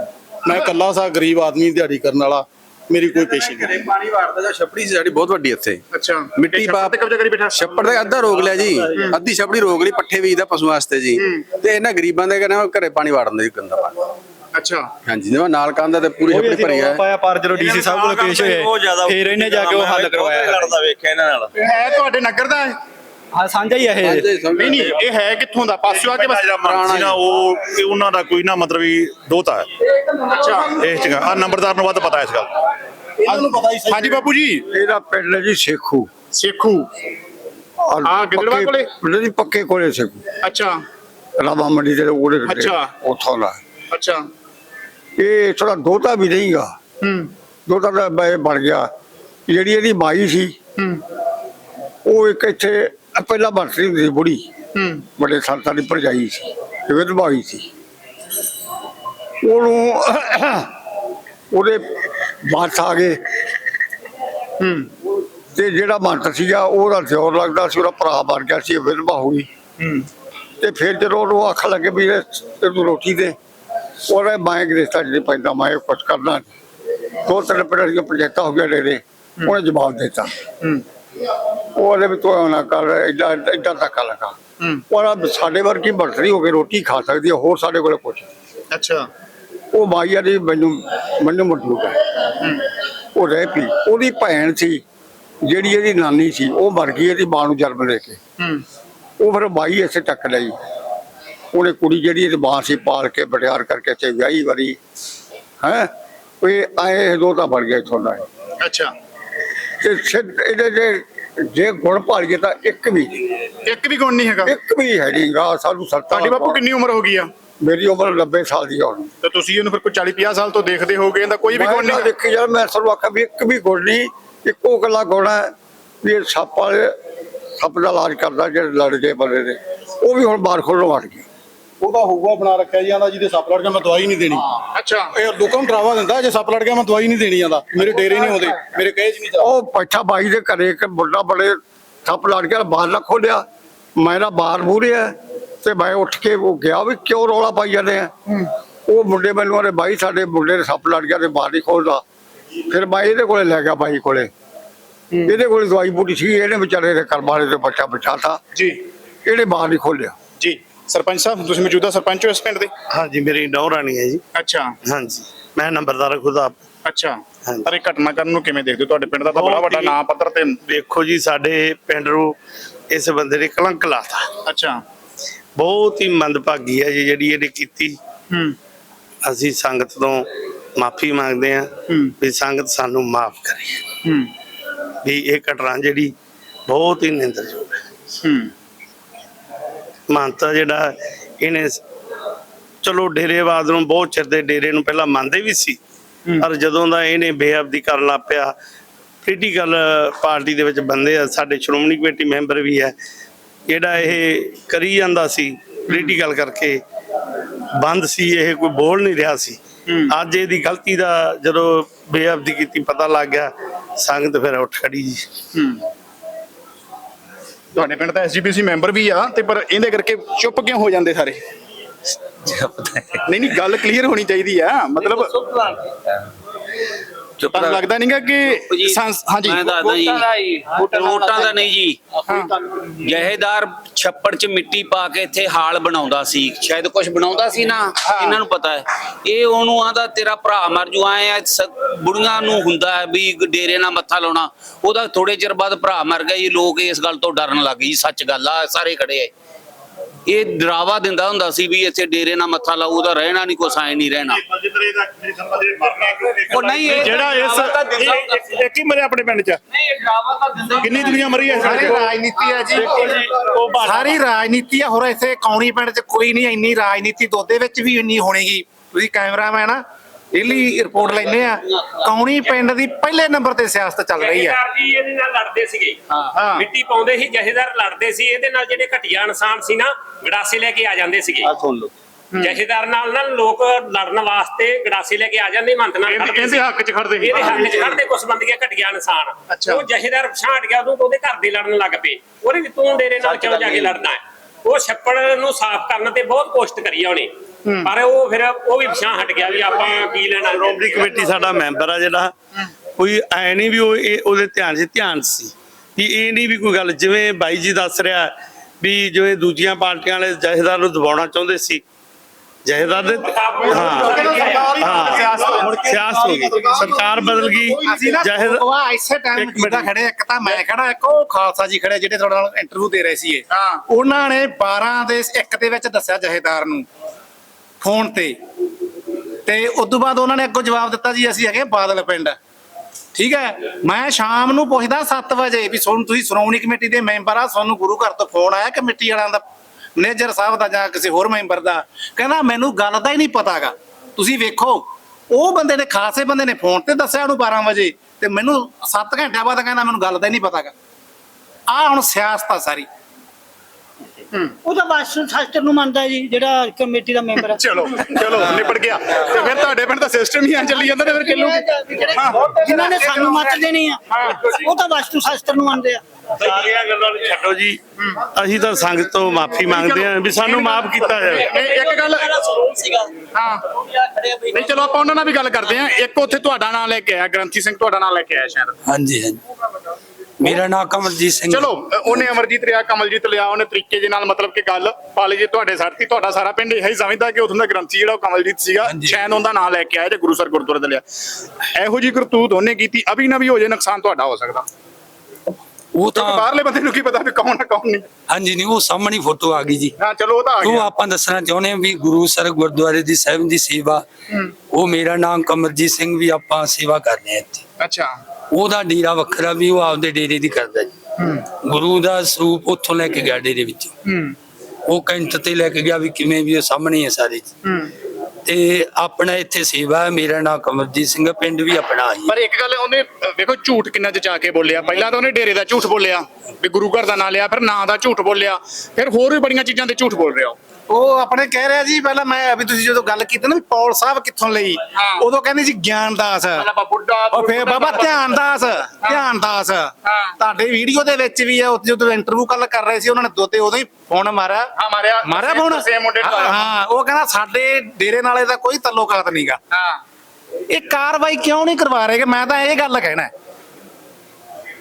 ਮੈਂ ਇਕੱਲਾ ਸਾ ਗਰੀਬ ਆਦਮੀ ਦਿਹਾੜੀ ਕਰਨ ਵਾਲਾ ਮੇਰੀ ਕੋਈ ਪੇਸ਼ੀ ਨਹੀਂ। ਪਾਣੀ ਵਾਰਦਾ ਜਾਂ ਛੱਪੜੀ ਸੀ ਸਾਡੀ ਬਹੁਤ ਵੱਡੀ ਇੱਥੇ। ਅੱਛਾ। ਮਿੱਟੀ ਪਾ ਤੇ ਕਬਜ਼ਾ ਕਰੀ ਬੈਠਾ? ਛੱਪੜ ਦਾ ਅੱਧਾ ਰੋਕ ਲਿਆ ਜੀ। ਅੱਧੀ ਛੱਪੜੀ ਰੋਕ ਲਈ ਪੱਠੇ ਬੀਜਦਾ ਪਸ਼ੂ ਵਾਸਤੇ ਜੀ। ਤੇ ਇਹਨਾਂ ਗਰੀਬਾਂ ਦੇ ਕਹਿੰਦੇ ਘਰੇ ਪਾਣੀ ਵਾੜਨ ਦੇ ਜੀ ਗੰਦਾ ਪਾਣੀ। ਅੱਛਾ। ਹਾਂਜੀ ਜਿਵੇਂ ਨਾਲ ਕੰਦਾ ਤੇ ਪੂਰੀ ਛੱਪੜੀ ਭਰੀ ਹੈ। ਪਾਇਆ ਪਰ ਜਦੋਂ ਡੀਸੀ ਸਾਹਿਬ ਕੋਲ ਪੇਸ਼ ਹੋਏ ਫਿਰ ਇਹਨੇ ਜਾ ਕੇ ਉਹ ਹੱਲ ਕਰਵਾਇਆ ਲੜਦਾ ਵੇਖਿਆ ਇਹਨਾਂ ਨਾਲ। ਹੈ ਤੁਹਾਡੇ ਨਗਰ ਦਾ ਹੈ? ਹਾਂ ਸਾਂਝਾ ਹੀ ਇਹ। ਨਹੀਂ ਨਹੀਂ ਇਹ ਹੈ ਕਿੱਥੋਂ ਦਾ? ਪਾਸੋਂ ਆ ਕੇ ਬਸ। ਨਾ ਉਹ ਕਿ ਉਹਨਾਂ ਦਾ ਕੋਈ ਨਾ ਮਤਲਬ ਵੀ ਦੋਤਾ ਹੈ। ਅੱਛਾ। ਇਸ ਜਗ੍ਹਾ। ਆ ਨੰਬਰਦਾਰ ਨੂੰ ਵੱਧ ਪਤਾ ਇਸ ਗੱਲ ਦਾ। ਇਹਨਾਂ ਨੂੰ ਪਤਾ ਹੀ ਸੀ ਹਾਂਜੀ ਬਾਪੂ ਜੀ। ਇਹਦਾ ਪਿੰਡ ਹੈ ਜੀ ਸੇਖੂ। ਸੇਖੂ। ਔਰ ਹਾਂ, ਗਿੱਦੜਬਾਹ ਪੱਕੇ- ਕੋਲੇ? ਪਿੰਡ ਦੀ ਪੱਕੇ ਕੋਲੇ ਸੇਖੂ। ਅੱਛਾ। ਰਾਮਾ ਮੰਡੀ ਦੇ ਉਹਦੇ ਅੱਛਾ। ਉੱਥੋਂ ਦਾ। ਅੱਛਾ। ਇਹ ਥੋੜਾ ਦੋਤਾ ਵੀ ਨਹੀਂਗਾ ਹੂੰ। ਦੋਤਾ ਦਾ ਬ- ਬਣ ਗਿਆ। ਜਿਹੜੀ ਇਹਦੀ ਮਾਈ ਸੀ ਹੂੰ। ਉਹ ਇੱਕ ਇੱਥੇ ਪਹਿਲਾਂ ਬਰਸੀ ਹੁੰਦੀ ਸੀ ਬੁੜੀ। ਹੂੰ। ਬੜੇ ਸੰਤਾਂ ਦੀ ਭਰਜਾਈ ਸੀ ਤੇ ਵਿਧਵਾਈ ਸੀ। ਉਹਨੂੰ ਉਹਦੇ ਬਾਤ ਆ ਗਏ। ਹੂੰ। ਤੇ ਜਿਹੜਾ ਮੰਤ ਸੀਗਾ ਉਹਦਾ ਜ਼ੋਰ ਲੱਗਦਾ ਸੀ ਉਹਦਾ ਭਰਾ ਬਣ ਗਿਆ ਸੀ ਵਿਧਵਾ ਹੋ ਗਈ। ਹੂੰ। ਤੇ ਫਿਰ ਜਦੋਂ ਉਹਨੂੰ ਅੱਖ ਲੱਗੇ ਵੀ ਇਹ ਤੈਨੂੰ ਰੋਟੀ ਦੇ ਉਹਨੇ ਮੈਂ ਗ੍ਰਸਤਾ ਜਿਹੜੀ ਪੈਂਦਾ ਮੈਂ ਕੁਝ ਕਰਨਾ। ਦੋ ਤਿੰਨ ਪਿੰਡਾਂ ਦੀਆਂ ਪੰਚਾਇਤਾਂ ਹੋ ਗਿਆ ਡੇਰੇ ਉਹਨੇ ਜਵਾਬ ਦਿੱਤਾ। ਹੂੰ। ਉਹਦੇ ਵੀ ਤੂੰ ਨਾ ਕਰ ਏਦਾਂ ਏਦਾਂ ਧੱਕਾ ਲਗਾ। ਹੂੰ। ਉਹ ਸਾਡੇ ਵਰਗੀ ਬਰਤਰੀ ਹੋ ਕੇ ਰੋਟੀ ਖਾ ਸਕਦੀ ਹੈ ਹੋਰ ਸਾਡੇ ਕੋਲੇ ਕੁਝ ਅੱਛਾ। ਉਹ ਮਾਈਆ ਦੀ ਮੈਨੂੰ ਮੈਨੂੰ ਮਰਦੂਗਾ ਉਹ ਰਹਿ ਪਈ। ਉਹਦੀ ਭੈਣ ਸੀ ਜਿਹੜੀ ਇਹਦੀ ਨਾਨੀ ਸੀ ਉਹ ਮਰ ਗਈ ਇਹਦੀ ਮਾਂ ਨੂੰ ਜਨਮ ਦੇ ਕੇ। ਹੂੰ। ਉਹ ਫਿਰ ਬਾਈ ਇੱਥੇ ਟੱਕ ਲਈ। ਉਹਨੇ ਕੁੜੀ ਜਿਹੜੀ ਇਹਦੀ ਮਾਂ ਸੀ ਪਾਲ ਕੇ ਬਟਿਆਰ ਕਰਕੇ ਤੇ ਵਿਆਹੀ ਵਰੀ। ਹੈ? ਉਹ ਆਏ ਦੋ ਤਾਂ ਬਣ ਇੱਥੋਂ ਦਾ। ਅੱਛਾ। ਤੇ ਇਹਦੇ ਜੇ ਜੇ ਗੁਣ ਭਾਲੀਏ ਤਾਂ ਇੱਕ ਵੀ ਨਹੀਂ। ਇੱਕ ਵੀ ਗੁਣ ਨਹੀਂ ਹੈਗਾ। ਇੱਕ ਵੀ ਹੈ ਨਹੀਂਗਾ ਸਾਨੂੰ ਸੱਤਾ ਤੁਹਾਡੀ ਬਾਪੂ ਕਿੰਨੀ ਉਮਰ ਹੋ ਗਈ ਆ? ਮੇਰੀ ਉਮਰ 90 ਸਾਲ ਦੀ ਹੁਣ। ਤੇ ਤੁਸੀਂ ਇਹਨੂੰ ਫਿਰ ਕੋਈ 40 50 ਸਾਲ ਤੋਂ ਦੇਖਦੇ ਹੋਗੇ ਇਹਦਾ ਕੋਈ ਵੀ ਗੁਣ ਨਹੀਂ ਦੇਖੀ ਯਾਰ ਮੈਂ ਸਾਨੂੰ ਆਖਿਆ ਵੀ ਇੱਕ ਵੀ ਗੁਣ ਨਹੀਂ ਇੱਕੋ ਗੱਲਾਂ ਗੁਣ ਹੈ ਵੀ ਇਹ ਸੱਪ ਵਾਲੇ ਸੱਪ ਦਾ ਇਲਾਜ ਕਰਦਾ ਜਿਹੜੇ ਲੜ ਗਏ ਬੰਦੇ ਦੇ। ਉਹ ਵੀ ਹੁਣ ਬਾਹਰ ਖੋਲ੍ਹਣ ਵੜ ਗਏ ਉਹਦਾ ਹੋਊਗਾ ਬਣਾ ਰੱਖਿਆ ਜੀ ਆਂਦਾ ਜਿਹਦੇ ਸੱਪ ਲੜ ਗਿਆ ਮੈਂ ਦਵਾਈ ਨਹੀਂ ਦੇਣੀ। ਅੱਛਾ। ਇਹ ਲੋਕਾਂ ਨੂੰ ਡਰਾਵਾ ਦਿੰਦਾ ਜੇ ਸੱਪ ਲੜ ਗਿਆ ਮੈਂ ਦਵਾਈ ਨਹੀਂ ਦੇਣੀ ਆਂਦਾ ਮੇਰੇ ਡੇਰੇ ਨਹੀਂ ਆਉਂਦੇ ਮੇਰੇ ਕਹੇ ਚ ਨਹੀਂ ਚੱਲਦਾ ਉਹ ਪੱਠਾ ਬਾਈ ਦੇ ਘਰੇ ਇੱਕ ਮੁੰਡਾ ਬੜੇ ਸੱਪ ਲੜ ਗਿਆ ਬਾਹਰ ਨਾ ਖੋਲਿਆ। ਮੈਂ ਨਾ ਬਾਹਰ ਮੂਰਿਆ ਤੇ ਮੈਂ ਉੱਠ ਕੇ ਉਹ ਗਿਆ ਵੀ ਕਿਉਂ ਰੌਲਾ ਪਾਈ ਜਾਂਦੇ ਆ? ਉਹ ਮੁੰਡੇ ਮੈਨੂੰ ਆਰੇ ਬਾਈ ਸਾਡੇ ਮੁੰਡੇ ਦੇ ਸੱਪ ਲੜ ਗਿਆ ਤੇ ਬਾਹਰ ਨਹੀਂ ਖੋਲਦਾ। ਫਿਰ ਮੈਂ ਇਹਦੇ ਕੋਲੇ ਲੈ ਗਿਆ ਬਾਈ ਕੋਲੇ। ਇਹਦੇ ਕੋਲੇ ਦਵਾਈ ਬੂਟੀ ਸੀ ਇਹਨੇ ਵਿਚਾਰੇ ਦੇ ਕਰਮ ਵਾਲੇ ਤੇ ਬੱਚਾ ਬਚਾਤਾ ਜੀ। ਇਹਨੇ ਬਾਹਰ ਨਹੀਂ ਖੋਲਿਆ। ਜੀ। ਸਰਪੰਚ ਸਾਹਿਬ ਤੁਸੀਂ ਮੌਜੂਦਾ ਸਰਪੰਚ ਹੋ ਇਸ ਪਿੰਡ ਦੇ? ਹਾਂਜੀ ਮੇਰੀ ਨੌ ਰਾਣੀ ਹੈ ਜੀ। ਅੱਛਾ। ਹਾਂਜੀ। ਮੈਂ ਨੰਬਰਦਾਰ ਖੁਦ ਆਪ। ਅੱਛਾ। ਹਾਂਜੀ। ਪਰ ਇਹ ਘਟਨਾਕ੍ਰਮ ਨੂੰ ਕਿਵੇਂ ਦੇਖਦੇ ਹੋ? ਤੁਹਾਡੇ ਪਿੰਡ ਦਾ ਤਾਂ ਬੜਾ ਬਹੁਤ ਵੱਡਾ ਹੀ- ਨਾਂ ਪੱਧਰ ਤੇ ਵੇਖੋ ਜੀ ਸਾਡੇ ਪਿੰਡ ਨੂੰ ਇਸ ਬੰਦੇ ਨੇ ਕਲੰਕ ਲਾਤਾ। ਅੱਛਾ। ਬਹੁਤ ਹੀ ਮੰਦਭਾਗੀ ਹੈ ਜੀ ਜਿਹੜੀ ਇਹਨੇ ਕੀਤੀ। ਹੂੰ। ਅਸੀਂ ਸੰਗਤ ਤੋਂ ਮਾਫੀ ਮੰਗਦੇ ਹਾਂ ਹੂੰ। ਵੀ ਸੰਗਤ ਸਾਨੂੰ ਮਾਫ ਕਰੇ। ਹੂੰ। ਵੀ ਇਹ ਘਟਨਾ ਜਿਹੜੀ ਬਹੁਤ ਹੀ ਨਿੰਦਰਯੋਗ ਹੈ। ਹੂੰ। ਮਾਨਤਾ ਜਿਹੜਾ ਇਹਨੇ ਚਲੋ ਡੇਰੇਵਾਦ ਨੂੰ ਬਹੁਤ ਚਿਰ ਦੇ ਡੇਰੇ ਨੂੰ ਪਹਿਲਾਂ ਮੰਨਦੇ ਵੀ ਸੀ ਪਰ ਜਦੋਂ ਦਾ ਇਹਨੇ ਬੇਅਬਦੀ ਕਰਨ ਲੱਗ ਪਿਆ ਪੋਲੀਟੀਕਲ ਪਾਰਟੀ ਦੇ ਵਿੱਚ ਬੰਦੇ ਆ ਸਾਡੇ ਸ਼੍ਰੋਮਣੀ ਕਮੇਟੀ ਮੈਂਬਰ ਵੀ ਹੈ ਜਿਹੜਾ ਇਹ ਕਰੀ ਜਾਂਦਾ ਸੀ ਪੋਲੀਟੀਕਲ ਕਰਕੇ ਬੰਦ ਸੀ ਇਹ ਕੋਈ ਬੋਲ ਨਹੀਂ ਰਿਹਾ ਸੀ। ਅੱਜ ਇਹਦੀ ਗਲਤੀ ਦਾ ਜਦੋਂ ਬੇਅਬਦੀ ਕੀਤੀ ਪਤਾ ਲੱਗ ਗਿਆ ਸੰਗਤ ਫਿਰ ਉੱਠ ਖੜੀ ਜੀ। ਤੁਹਾਡੇ ਪਿੰਡ ਦਾ ਐਸਜੀਪੀਸੀ ਮੈਂਬਰ ਵੀ ਆ ਤੇ ਪਰ ਇਹਦੇ ਕਰਕੇ ਚੁੱਪ ਕਿਉਂ ਹੋ ਜਾਂਦੇ ਸਾਰੇ? ਨਹੀਂ ਨਹੀਂ ਗੱਲ ਕਲੀਅਰ ਹੋਣੀ ਚਾਹੀਦੀ ਆ ਮਤਲਬ ਤੁਹਾਨੂੰ ਲੱਗਦਾ ਨਹੀਂਗਾ ਕਿ ਸੰਸ- ਹਾਂਜੀ। ਮੈਂ ਦੱਸਦਾ ਜੀ। ਵੋਟਾਂ ਦਾ ਨਹੀਂ ਜੀ। ਜਹੇਦਾਰ ਛੱਪੜ 'ਚ ਮਿੱਟੀ ਪਾ ਕੇ ਇੱਥੇ ਹਾਲ ਬਣਾਉਂਦਾ ਸੀ। ਸ਼ਾਇਦ ਕੁਝ ਬਣਾਉਂਦਾ ਸੀ ਨਾ ਇਹਨਾਂ ਨੂੰ ਪਤਾ ਹੈ। ਇਹ ਉਹਨੂੰ ਆਂਦਾ ਤੇਰਾ ਭਰਾ ਮਰ ਜੂ ਆਏ ਆ ਸ- ਬੁੜੀਆਂ ਨੂੰ ਹੁੰਦਾ ਹੈ ਵੀ ਡੇਰੇ ਨਾਲ ਮੱਥਾ ਲਾਉਣਾ। ਉਹਦਾ ਥੋੜੇ ਚਿਰ ਬਾਅਦ ਭਰਾ ਮਰ ਗਿਆ ਜੀ। ਲੋਕ ਇਸ ਗੱਲ ਤੋਂ ਡਰਨ ਲੱਗ ਗਏ ਜੀ। ਸੱਚ ਗੱਲ ਆ ਸਾਰੇ ਖੜੇ ਆ। ਇਹ ਡਰਾਵਾ ਦਿੰਦਾ ਹੁੰਦਾ ਸੀ ਵੀ ਇੱਥੇ ਡੇਰੇ ਨਾਲ ਮੱਥਾ ਲਾਊ ਉਹਦਾ ਰਹਿਣਾ ਨਹੀਂ ਕੁਛ ਐ ਨਹੀਂ ਰਹਿਣਾ। ਉਹ ਨਹੀਂ ਇਹ ਜਿਹੜਾ ਇਸ। ਇੱਕ ਹੀ ਮਰਿਆ ਆਪਣੇ ਪਿੰਡ 'ਚ। ਨਹੀਂ ਇਹ ਡਰਾਵਾ ਤਾਂ ਦਿੰਦਾ ਕਿੰਨੀ ਦੁਨੀਆ ਮਰੀ ਹੈ ਸਾਰੀ ਰਾਜਨੀਤੀ ਹੈ ਜੀ। ਸਾਰੀ ਰਾਜਨੀਤੀ ਆ ਹੋਰ ਇੱਥੇ ਕੌਣੀ ਪਿੰਡ 'ਚ ਕੋਈ ਨਹੀਂ ਇੰਨੀ ਰਾਜਨੀਤੀ ਦੋਦੇ ਵਿੱਚ ਵੀ ਇੰਨੀ ਹੋਣੀਗੀ ਤੁਸੀਂ ਕੈਮਰਾਮੈਨ ਆ ਡੇਲੀ ਰਿਪੋਰਟ ਲੈਨੇ ਆ। ਕੌਣੀ ਪਿੰਡ ਦੀ ਪਹਿਲੇ ਨੰਬਰ ਤੇ ਸਿਆਸਤ ਚੱਲ ਰਹੀ ਆ। ਜਹੇਦਾਰ ਜੀ ਇਹਦੇ ਨਾਲ ਲੜਦੇ ਸੀਗੇ। ਮਿੱਟੀ ਪਾਉਂਦੇ ਸੀ ਜਹੇਦਾਰ ਲੜਦੇ ਸੀ ਇਹਦੇ ਨਾਲ ਜਿਹੜੇ ਘਟੀਆ ਇਨਸਾਨ ਸੀ ਨਾ ਗੜਾਸੇ ਲੈ ਕੇ ਆ ਜਾਂਦੇ ਸੀਗੇ। ਆ ਸੁਣ ਲਓ। ਜਹੇਦਾਰ ਨਾਲ ਨਾ ਲੋਕ ਲੜਨ ਵਾਸਤੇ ਗੜਾਸੇ ਲੈ ਕੇ ਆ ਜਾਂਦੇ ਮੰਤ ਨਾਲ ਇਹਦੇ-। ਹੱਕ 'ਚ ਖੜਦੇ ਸੀ। ਇਹਦੇ ਹੱਕ 'ਚ ਖੜਦੇ ਕੁਛ ਬੰਦੀਆਂ ਘਟੀਆ ਇਨਸਾਨ। ਉਹ ਜਹੇਦਾਰ ਪਛਾੜ ਗਿਆ ਉਦੋਂ ਉਹਦੇ ਘਰ ਦੇ ਲੜਨ ਲੱਗ ਪਏ। ਉਹਨੇ ਵੀ ਤੂੰ ਡੇਰੇ ਨਾਲ ਕਿਉਂ ਜਾ ਕੇ ਲੜਨਾ ਹੈ? ਉਹ ਛੱਪੜ ਨੂੰ ਸਾਫ਼ ਕਰਨ ਤੇ ਬਹੁਤ ਕੋਸ਼ਿਸ਼ ਕਰੀ ਆ ਉਹਨੇ। ਪਰ ਉਹ ਫਿਰ ਉਹ ਵੀ ਪਛਾਣ ਹਟ ਗਿਆ ਵੀ ਆਪਾਂ ਕੀ ਲੈਣਾ। ਸ਼੍ਰੋਮਣੀ ਕਮੇਟੀ ਸਾਡਾ ਮੈਂਬਰ ਆ ਜਿਹੜਾ। ਕੋਈ ਐ ਨਹੀਂ ਵੀ ਉਹ ਇਹ ਉਹਦੇ ਧਿਆਨ 'ਚ ਧਿਆਨ ਸੀ। ਵੀ ਇਹ ਨਹੀਂ ਵੀ ਕੋਈ ਗੱਲ ਜਿਵੇਂ ਬਾਈ ਜੀ ਦੱਸ ਰਿਹਾ ਵੀ ਜਿਵੇਂ ਦੂਜੀਆਂ ਪਾਰਟੀਆਂ ਵਾਲੇ ਜਹੇਦਾਰ ਨੂੰ ਦਬਾਉਣਾ ਚਾਹੁੰਦੇ ਸੀ। ਜਹੇਦਾਰ ਦੇ ਹਾਂ। ਹਾਂ। ਸਿਆਸਤ ਹੋ ਗਈ। ਸਰਕਾਰ ਬਦਲ ਗਈ। ਜਹੇਦਾਰ ਉਹ ਇਸੇ ਟਾਈਮ। ਮੌਜੂਦਾ ਖੜੇ ਇੱਕ ਤਾਂ ਮੈਂ ਖੜਾ ਇੱਕ ਉਹ ਖਾਲਸਾ ਜੀ ਖੜੇ ਜਿਹੜੇ ਤੁਹਾਡੇ ਨਾਲ ਇੰਟਰਵਿਊ ਦੇ ਰਹੇ ਸੀ। ਉਹਨਾਂ ਨੇ 12 ਦੇ ਇੱਕ ਦੇ ਵਿੱਚ ਦੱਸਿਆ ਜਹੇਦਾਰ ਨੂੰ। ਫੋਨ ਤੇ। ਤੇ ਉਸ ਤੋਂ ਬਾਅਦ ਉਹਨਾਂ ਨੇ ਅੱਗੋਂ ਜਵਾਬ ਦਿੱਤਾ ਜੀ, ਅਸੀਂ ਹੈਗੇ ਬਾਦਲ ਪਿੰਡ। ਠੀਕ ਹੈ? ਮੈਂ ਸ਼ਾਮ ਨੂੰ ਪੁੱਛਦਾ 7 ਵਜੇ ਵੀ ਸੁਣ, ਤੁਸੀਂ ਸ਼੍ਰੋਮਣੀ ਕਮੇਟੀ ਦੇ ਮੈਂਬਰ ਆ ਤੁਹਾਨੂੰ ਗੁਰੂ ਘਰ ਤੋਂ ਫੋਨ ਆਇਆ ਕਮੇਟੀ ਵਾਲਿਆਂ ਦਾ, ਮੈਨੇਜਰ ਸਾਹਿਬ ਦਾ ਜਾਂ ਕਿਸੇ ਹੋਰ ਮੈਂਬਰ ਦਾ। ਕਹਿੰਦਾ, ਮੈਨੂੰ ਗੱਲ ਦਾ ਹੀ ਨਹੀਂ ਪਤਾਗਾ। ਤੁਸੀਂ ਵੇਖੋ, ਉਹ ਬੰਦੇ ਨੇ, ਖਾਸੇ ਬੰਦੇ ਨੇ ਫੋਨ ਤੇ ਦੱਸਿਆ ਉਹਨੂੰ 12 ਵਜੇ। ਤੇ ਮੈਨੂੰ 7 ਘੰਟਿਆਂ ਬਾਅਦ ਕਹਿੰਦਾ, ਮੈਨੂੰ ਗੱਲ ਦਾ ਹੀ ਨਹੀਂ ਪਤਾਗਾ। ਆ ਹੁਣ ਸਿਆਸਤ ਆ ਸਾਰੀ। ਉਹ ਤਾਂ ਵਾਸਤੂ ਸ਼ਾਸਤਰ ਨੂੰ ਮੰਨਦਾ ਜੀ ਜਿਹੜਾ ਕਮੇਟੀ ਦਾ ਮੈਂਬਰ ਹੈ ਚਲੋ ਚਲੋ ਨਿਪਟ ਗਿਆ। ਤੇ ਫਿਰ ਤੁਹਾਡੇ ਪਿੰਡ ਦਾ ਸਿਸਟਮ ਹੀ ਐਂ ਚੱਲੀ ਜਾਂਦਾ ਤੇ ਫਿਰ ਚੱਲੂ ਜਿਨ੍ਹਾਂ ਨੇ ਸਾਨੂੰ ਮੱਤ ਦੇਣੀ ਆ ਉਹ ਤਾਂ ਵਾਸਤੂ ਸ਼ਾਸਤਰ ਨੂੰ ਮੰਨਦੇ ਆ। ਸਾਰੀਆਂ ਗੱਲਾਂ ਨੂੰ ਛੱਡੋ ਜੀ। ਅਸੀਂ ਤਾਂ ਸੰਗਤ ਤੋਂ ਮਾਫੀ ਮੰਗਦੇ ਹਾਂ ਵੀ ਸਾਨੂੰ ਮਾਫ ਕੀਤਾ ਜਾਵੇ। ਇੱਕ ਗੱਲ ਹਾਂ। ਨਹੀਂ ਚਲੋ ਆਪਾਂ ਉਹਨਾਂ ਨਾਲ ਵੀ ਗੱਲ ਕਰਦੇ ਹਾਂ। ਇੱਕ ਉੱਥੇ ਤੁਹਾਡਾ ਨਾਮ ਲੈ ਕੇ ਆਇਆ ਗ੍ਰੰਥੀ ਸਿੰਘ ਤੁਹਾਡਾ ਨਾਮ ਲੈ ਕੇ ਆਇਆ ਸ਼ਾਇਦ। ਹਾਂਜੀ ਹਾਂਜੀ। ਮੇਰਾ ਨਾਮ ਕਮਲਜੀਤ ਸਿੰਘ ਚਲੋ ਅ, ਉਹਨੇ ਅਮਰਜੀਤ ਰਿਆ ਕਮਲਜੀਤ ਲਿਆ ਉਹਨੇ ਤਰੀਕੇ ਦੇ ਨਾਲ ਮਤਲਬ ਕਿ ਗੱਲ ਪਾਲੇ ਜੀ ਤੁਹਾਡੇ ਸਾਥੀ ਤੁਹਾਡਾ ਸਾਰਾ ਪਿੰਡ ਇਹੀ ਸਮਝਦਾ ਕਿ ਉਥੋਂ ਦਾ ਗ੍ਰੰਥੀ ਜਿਹੜਾ ਉਹ ਕਮਲਜੀਤ ਸੀਗਾ ਹਾਂਜੀ। ਸ਼ਾਇਦ ਉਹਦਾ ਨਾਮ ਲੈ ਕੇ ਆਇਆ ਤੇ ਗੁਰੂਸਰ ਗੁਰਦੁਆਰੇ ਦੇ ਲਿਆ। ਇਹੋ ਜੀ ਕਰਤੂਤ ਉਹਨੇ ਕੀਤੀ ਅਭੀ ਨਾ ਵੀ ਹੋ ਜੇ ਨੁਕਸਾਨ ਤੁਹਾਡਾ ਹੋ ਸਕਦਾ। ਉਹ ਕਿਉਂਕਿ ਤਾਂ ਬਾਹਰਲੇ ਬੰਦੇ ਨੂੰ ਕੀ ਪਤਾ ਵੀ ਕੌਣ ਹੈ ਕੌਣ ਨਹੀਂ। ਹਾਂਜੀ ਨਹੀਂ ਉਹ ਸਾਹਮਣੀ ਫੋਟੋ ਆ ਗਈ ਜੀ। ਹਾਂ ਚਲੋ ਉਹ ਤਾਂ ਆ ਉਹ ਗਿਆ। ਆਪਾਂ ਦੱਸਣਾ ਚਾਹੁੰਦੇ ਹਾਂ ਵੀ ਗੁਰੂ ਸਰ ਗੁਰਦੁਆਰੇ ਦੀ ਸਾਹਿਬ ਦੀ ਸੇਵਾ ਉਹ ਮੇਰਾ ਨਾਮ ਕਮਲਜੀਤ ਸਿੰਘ ਵੀ ਆਪਾਂ ਸੇਵਾ ਕਰਨੇ ਆ ਇੱਥੇ। ਅੱਛਾ। ਉਹਦਾ ਡੇਰਾ ਵੱਖਰਾ ਵੀ ਉਹ ਆਪਦੇ ਡੇਰੇ ਦੀ ਕਰਦਾ ਜੀ। ਗੁਰੂ ਦਾ ਸਰੂਪ ਉੱਥੋਂ ਲੈ ਕੇ ਗਿਆ ਡੇਰੇ ਵਿੱਚ। ਉਹ ਕੈਂਟ ਤੇ ਲੈ ਕੇ ਗਿਆ ਵੀ ਕਿਵੇਂ ਵੀ ਉਹ ਸਾਹਮਣੇ ਹੈ ਸਾਰੇ। ਜੀ ਤੇ ਆਪਣਾ ਇੱਥੇ ਸੇਵਾ ਮੇਰਾ ਨਾਮ ਕਮਰਜੀਤ ਸਿੰਘ ਹੈ ਪਿੰਡ ਵੀ ਆਪਣਾ ਹੀ। ਪਰ ਇੱਕ ਗੱਲ ਉਹਨੇ ਵੇਖੋ ਝੂਠ ਕਿੰਨਾ ਜਚਾ ਕੇ ਬੋਲਿਆ। ਪਹਿਲਾਂ ਤਾਂ ਉਹਨੇ ਡੇਰੇ ਦਾ ਝੂਠ ਬੋਲਿਆ ਵੀ ਗੁਰੂ ਘਰ ਦਾ ਨਾਂ ਲਿਆ ਫਿਰ ਨਾਂ ਦਾ ਝੂਠ ਬੋਲਿਆ ਫਿਰ ਹੋਰ ਵੀ ਬੜੀਆਂ ਚੀਜ਼ਾਂ ਦੇ ਝੂਠ ਬੋਲ ਰਿਹਾ ਉਹ। ਉਹ ਆਪਣੇ ਕਹਿ ਰਿਹਾ ਜੀ ਪਹਿਲਾਂ ਮੈਂ ਵੀ ਤੁਸੀਂ ਜਦੋਂ ਗੱਲ ਕੀਤੀ ਨਾ ਵੀ ਪੌਲ ਸਾਹਿਬ ਕਿੱਥੋਂ ਲਈ। ਉਦੋਂ ਕਹਿੰਦੇ ਜੀ ਗਿਆਨਦਾਸ ਬਾਬਾ ਬੁੱਢਾ ਉਹ ਫੇਰ ਬਾਬਾ ਧਿਆਨਦਾਸ ਧਿਆਨਦਾਸ ਤੁਹਾਡੇ ਵੀਡੀਓ ਦੇ ਵਿੱਚ ਵੀ ਆ ਉਹ ਜਦੋਂ ਇੰਟਰਵਿਊ ਕੱਲ ਕਰ ਰਹੇ ਸੀ ਉਹਨਾਂ ਨੇ ਦੋ ਤੇ ਉਦੋਂ ਹੀ ਫੋਨ ਮਾਰਿਆ। ਹਾਂ ਮਾਰਿਆ। ਮਾਰਿਆ ਫੋਨ। ਹਾਂ ਉਹ ਕਹਿੰਦਾ ਸਾਡੇ ਡੇਰੇ ਨਾਲੇ ਦਾ ਕੋਈ ਤਲੋਕਾਤ ਨਹੀਂਗਾ ਹਾਂ। ਇਹ ਕਾਰਵਾਈ ਕਿਉਂ ਨਹੀਂ ਕਰਵਾ ਰਹੇਗੇ ਮੈਂ ਤਾਂ ਇਹ ਗੱਲ ਕਹਿਣਾ।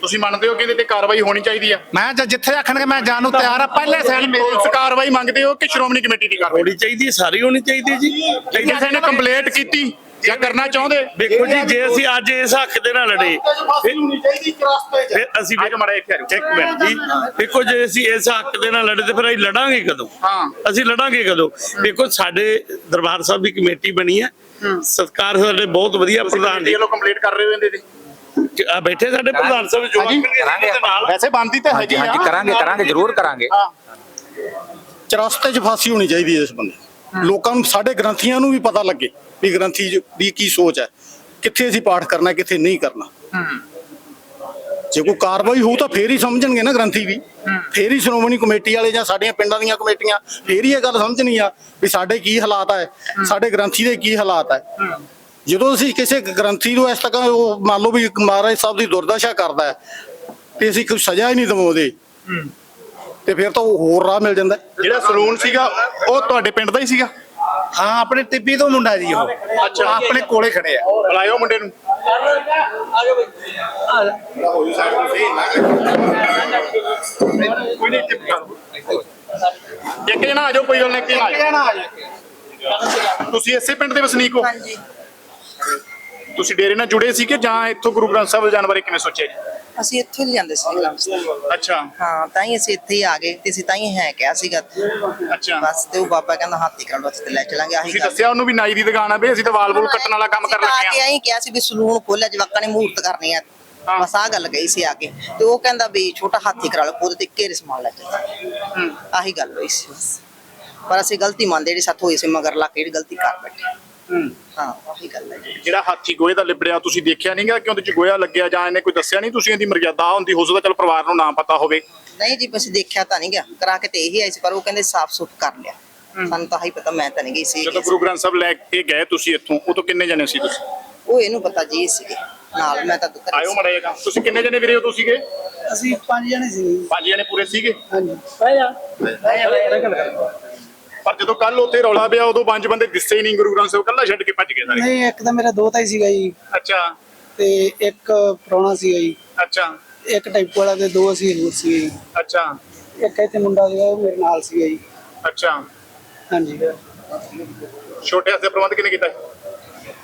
ਤੁਸੀਂ ਮੰਨਦੇ ਹੋ ਕਿ ਇਹਦੇ ਤੇ ਕਾਰਵਾਈ ਹੋਣੀ ਚਾਹੀਦੀ ਆ? ਮੈਂ ਜੇ ਜਿੱਥੇ ਆਖਣਗੇ ਮੈਂ ਜਾਣ ਨੂੰ ਤਿਆਰ ਆ। ਪਹਿਲੇ ਸਾਈਡ ਮੇਰੇ ਪੁਲਿਸ ਕਾਰਵਾਈ ਮੰਗਦੇ ਹੋ ਕਿ ਸ਼੍ਰੋਮਣੀ ਕਮੇਟੀ ਦੀ ਕਾਰਵਾਈ? ਹੋਣੀ ਚਾਹੀਦੀ ਹੈ, ਸਾਰੀ ਹੋਣੀ ਚਾਹੀਦੀ ਹੈ ਜੀ। ਕਿਸੇ ਨੇ ਕੰਪਲੇਂਟ ਕੀਤੀ ਜਾਂ ਕਰਨਾ ਚਾਹੁੰਦੇ? ਵੇਖੋ ਜੀ ਜੇ ਅਸੀਂ ਅੱਜ ਇਸ ਹੱਕ ਦੇ ਨਾਲ ਲੜੇ ਫਿਰ ਅਸੀਂ ਆਜੋ ਮਾੜਾ ਇੱਥੇ ਆਜੋ। ਇੱਕ ਮਿੰਟ ਜੀ। ਦੇਖੋ ਜੇ ਅਸੀਂ ਇਸ ਹੱਕ ਦੇ ਨਾਲ ਲੜੇ ਤੇ ਫਿਰ ਅਸੀਂ ਲੜਾਂਗੇ ਕਦੋਂ? ਹਾਂ। ਅਸੀਂ ਲੜਾਂਗੇ ਕਦੋਂ? ਦੇਖੋ ਸਾਡੇ ਦਰਬਾਰ ਸਾਹਿਬ ਦੀ ਕਮੇਟੀ ਬਣੀ ਹੈ। ਸਤਕਾਰ ਸਾਡੇ ਬਹੁਤ ਵਧੀਆ ਪ੍ਰਧਾਨ ਜੀ। ਕੰਪਲੇਂਟ ਕਰ ਰਹੇ ਹੋ ਇਹਦੇ ਤੇ? ਆ ਬੈਠੇ ਸਾਡੇ ਪ੍ਰਧਾਨ ਸਾਹਿਬ ਜੋ ਹਾਂਜੀ। ਅਸੀਂ ਨਾਲ। ਵੈਸੇ ਬੰਦੀ ਤਾਂ ਹੈਗੀ ਹਾਂਜੀ ਹਾਂਜੀ ਕਰਾਂਗੇ ਕਰਾਂਗੇ ਜ਼ਰੂਰ ਕਰਾਂਗੇ। ਚਰਸਤੇ 'ਚ ਫਾਂਸੀ ਹੋਣੀ ਚਾਹੀਦੀ ਹੈ ਇਸ ਬੰਦੇ ਲੋਕਾਂ ਨੂੰ ਸਾਡੇ ਗ੍ਰੰਥੀਆਂ ਨੂੰ ਵੀ ਪਤਾ ਲੱਗੇ ਵੀ ਗ੍ਰੰਥੀ ਜ- ਦੀ ਕੀ ਸੋਚ ਹੈ। ਕਿੱਥੇ ਅਸੀਂ ਪਾਠ ਕਰਨਾ ਕਿੱਥੇ ਨਹੀਂ ਕਰਨਾ। ਜੇ ਕੋਈ ਕਾਰਵਾਈ ਹੋਊ ਤਾਂ ਫੇਰ ਹੀ ਸਮਝਣਗੇ ਨਾ ਗ੍ਰੰਥੀ ਵੀ। ਫੇਰ ਹੀ ਸ਼੍ਰੋਮਣੀ ਕਮੇਟੀ ਵਾਲੇ ਜਾਂ ਸਾਡੀਆਂ ਪਿੰਡਾਂ ਦੀਆਂ ਕਮੇਟੀਆਂ ਫੇਰ ਹੀ ਇਹ ਗੱਲ ਸਮਝਣੀ ਆ ਵੀ ਸਾਡੇ ਕੀ ਹਾਲਾਤ ਹੈ ਸਾਡੇ ਗ੍ਰੰਥੀ ਦੇ ਕੀ ਹਾਲਾਤ ਹੈ ਜਦੋਂ ਅਸੀਂ ਕਿਸੇ ਗ੍ਰੰਥੀ ਨੂੰ ਇਸ ਤੱਕ ਉਹ ਮੰਨ ਲਓ ਵੀ ਮਹਾਰਾਜ ਸਾਹਿਬ ਦੀ ਦੁਰਦਸ਼ਾ ਕਰਦਾ ਹੈ ਤੇ ਅਸੀਂ ਕੋਈ ਸਜ਼ਾ ਹੀ ਨਹੀਂ ਦਵਾਉਂਦੇ। ਤੇ ਫਿਰ ਤਾਂ ਉਹ ਹੋਰ ਰਾਹ ਮਿਲ ਜਾਂਦਾ। ਜਿਹੜਾ ਸਲੂਨ ਸੀਗਾ ਉਹ ਤੁਹਾਡੇ ਪਿੰਡ ਦਾ ਹੀ ਸੀਗਾ? ਹਾਂ ਆਪਣੇ ਟਿੱਬੀ ਤੋਂ ਮੁੰਡਾ ਜੀ ਉਹ। ਅੱਛਾ। ਆਪਣੇ ਕੋਲੇ ਖੜੇ ਆ। ਬੁਲਾਇਓ ਮੁੰਡੇ ਨੂੰ। ਕੋਈ ਨਹੀਂ ਚੁੱਪ ਕਰ। ਇੱਕ ਜਣਾ ਆ ਜਾਓ ਕੋਈ ਗੱਲ ਨਹੀਂ ਇੱਕ ਜਣਾ ਆ ਜਾਓ। ਤੁਸੀਂ ਇਸੇ ਪਿੰਡ ਦੇ ਵਸਨੀਕ ਹੋ? ਹਾਂਜੀ। ਤੁਸੀਂ ਡੇਰੇ ਨਾਲ ਜੁੜੇ ਸੀ ਕਿ ਜਾਂ ਇੱਥੋਂ ਗੁਰੂ ਗ੍ਰੰਥ ਸਾਹਿਬ ਜਾਣ ਬਾਰੇ ਕਿਵੇਂ ਸੋਚਿਆ ਜੀ? ਅਸੀਂ ਇੱਥੋਂ ਹੀ ਜਾਂਦੇ ਸੀ ਲੰਮਸ ਅੱਛਾ। ਹਾਂ ਤਾਂ ਹੀ ਅਸੀਂ ਇੱਥੇ ਹੀ ਆ ਗਏ ਤੇ ਅਸੀਂ ਤਾਂ ਹੀ ਹੈ ਕਿਹਾ ਸੀਗਾ। ਅੱਛਾ। ਬਸ ਤੇ ਉਹ ਬਾਬਾ ਕਹਿੰਦਾ ਹਾਥੀ ਕਰਨ ਵਾਸਤੇ ਲੈ ਚਲਾਂਗੇ ਆਹੀ ਤੁਸੀਂ ਗੱਲ। ਦੱਸਿਆ ਉਹਨੂੰ ਵੀ ਨਾਈ ਦੀ ਦੁਕਾਨ ਆ ਬਈ ਅਸੀਂ ਤਾਂ ਵਾਲ ਵੂਲ ਕੱਟਣ ਵਾਲਾ ਕੰਮ ਕਰਨ ਆ ਲੱਗੇ ਆ ਆਹੀ ਕਿਹਾ ਸੀ ਵੀ ਸਲੂਨ ਖੋਲਿਆ ਜਵਾਕਾਂ ਨੇ ਮੂਰਤ ਕਰਨੀ ਆ। ਹਾਂ। ਬਸ ਆ ਗੱਲ ਗਈ ਸੀ ਆ ਕੇ। ਤੇ ਉਹ ਕਹਿੰਦਾ ਵੀ ਛੋਟਾ ਹਾਥੀ ਕਰਾ ਲਓ ਉਹਦੇ ਤੇ ਘੇਰੇ ਸਮਾਨ ਲੈ ਚੱਲਾਂਗੇ ਆਹੀ ਗੱਲ ਹੋਈ ਸੀ ਬਸ। ਪਰ ਅਸੀਂ ਗਲਤੀ ਮੰਨਦੇ ਜਿਹੜੀ ਸਾਥੋਂ ਹੋਈ ਸੀ ਮਗਰ ਲਾ ਕੇ ਜਿਹੜੀ ਗਲਤੀ ਕਰ ਬੈਠੇ। ਹਾਂ। ਆਹੀ ਗੱਲ ਹੈ ਜੀ। ਜਿਹੜਾ ਹਾਥੀ ਗੋਹੇ ਦਾ ਲਿਬੜਿਆ ਤੁਸੀਂ ਦੇਖਿਆ ਨਹੀਂਗਾ ਕਿ ਉਹਦੇ ਚ ਗੋਇਆ ਲੱਗਿਆ ਜਾਂ ਇਹਨੇ ਕੋਈ ਦੱਸਿਆ ਨਹੀਂ ਤੁਸੀਂ ਇਹਦੀ ਮਰਜ਼ਾਦਾ ਹੁੰਦੀ ਹੋ ਸਕਦਾ ਚਲ ਪਰਿਵਾਰ ਨੂੰ ਨਾ ਪਤਾ ਹੋਵੇ। ਨਹੀਂ ਜੀ ਬਸ ਦੇਖਿਆ ਤਾਂ ਨਹੀਂ ਗਿਆ ਕਰਾ ਕੇ ਤੇ ਇਹੀ ਆਈ ਸੀ ਪਰ ਉਹ ਕਹਿੰਦੇ ਸਾਫ਼ ਸੁਥ ਕਰ ਲਿਆ। ਸਾਨੂੰ ਤਾਂ ਹੀ ਪਤਾ ਮੈਂ ਤਾਂ ਨਹੀਂ ਗਈ ਸੀ। ਜਦੋਂ ਗੁਰੂ ਗ੍ਰੰਥ ਸਾਹਿਬ ਲੈ ਕੇ ਗਏ ਤੁਸੀਂ ਇੱਥੋਂ ਉਦੋਂ ਕਿੰਨੇ ਜਣੇ ਸੀ ਤੁਸੀਂ? ਉਹ ਇਹਨੂੰ ਪਤਾ ਜੀ ਸੀਗੇ। ਨਾਲ ਮੈਂ ਤਾਂ ਦੁਕਾਨ ਆਇਓ ਮੜਾ ਜਗਾ ਤੁਸੀਂ ਕਿੰਨੇ ਜਣੇ ਵੀਰੇ ਹੋ ਤੁਸੀਂ ਗਏ ਅਸੀਂ ਪੰਜ ਜਣੇ ਸੀ ਪੰਜ ਜਣੇ ਪੂਰੇ ਸੀਗੇ? ਹਾਂਜੀ। ਬਹਿ ਜਾ। ਪਰ ਜਦੋਂ ਕੱਲ ਉੱਥੇ ਰੌਲਾ ਪਿਆ ਉਦੋਂ ਪੰਜ ਬੰਦੇ ਦਿਸੇ ਹੀ ਨਹੀਂ ਗੁਰੂ ਗ੍ਰੰਥ ਸਾਹਿਬ ਕੱਲਾ ਛੱਡ ਕੇ ਭੱਜ ਗਏ ਸਾਰੇ। ਨਹੀਂ ਇੱਕ ਤਾਂ ਮੇਰਾ ਦੋਤਾ ਹੀ ਸੀਗਾ ਜੀ। ਅੱਛਾ। ਤੇ ਇੱਕ ਪ੍ਰਾਹੁਣਾ ਸੀਗਾ ਜੀ। ਅੱਛਾ। ਇੱਕ ਟਾਈਪ ਵਾਲਾ ਤੇ ਦੋ ਅਸੀਂ ਹੋਰ ਸੀਗੇ ਜੀ। ਅੱਛਾ। ਇੱਕ ਇੱਥੇ ਮੁੰਡਾ ਸੀਗਾ ਉਹ ਮੇਰੇ ਨਾਲ ਸੀਗਾ ਜੀ। ਅੱਛਾ। ਹਾਂਜੀ। ਛੋਟੇ ਹੱਥ ਦੇ ਪ੍ਰਬੰਧ ਕਿਨੇ ਕੀਤਾ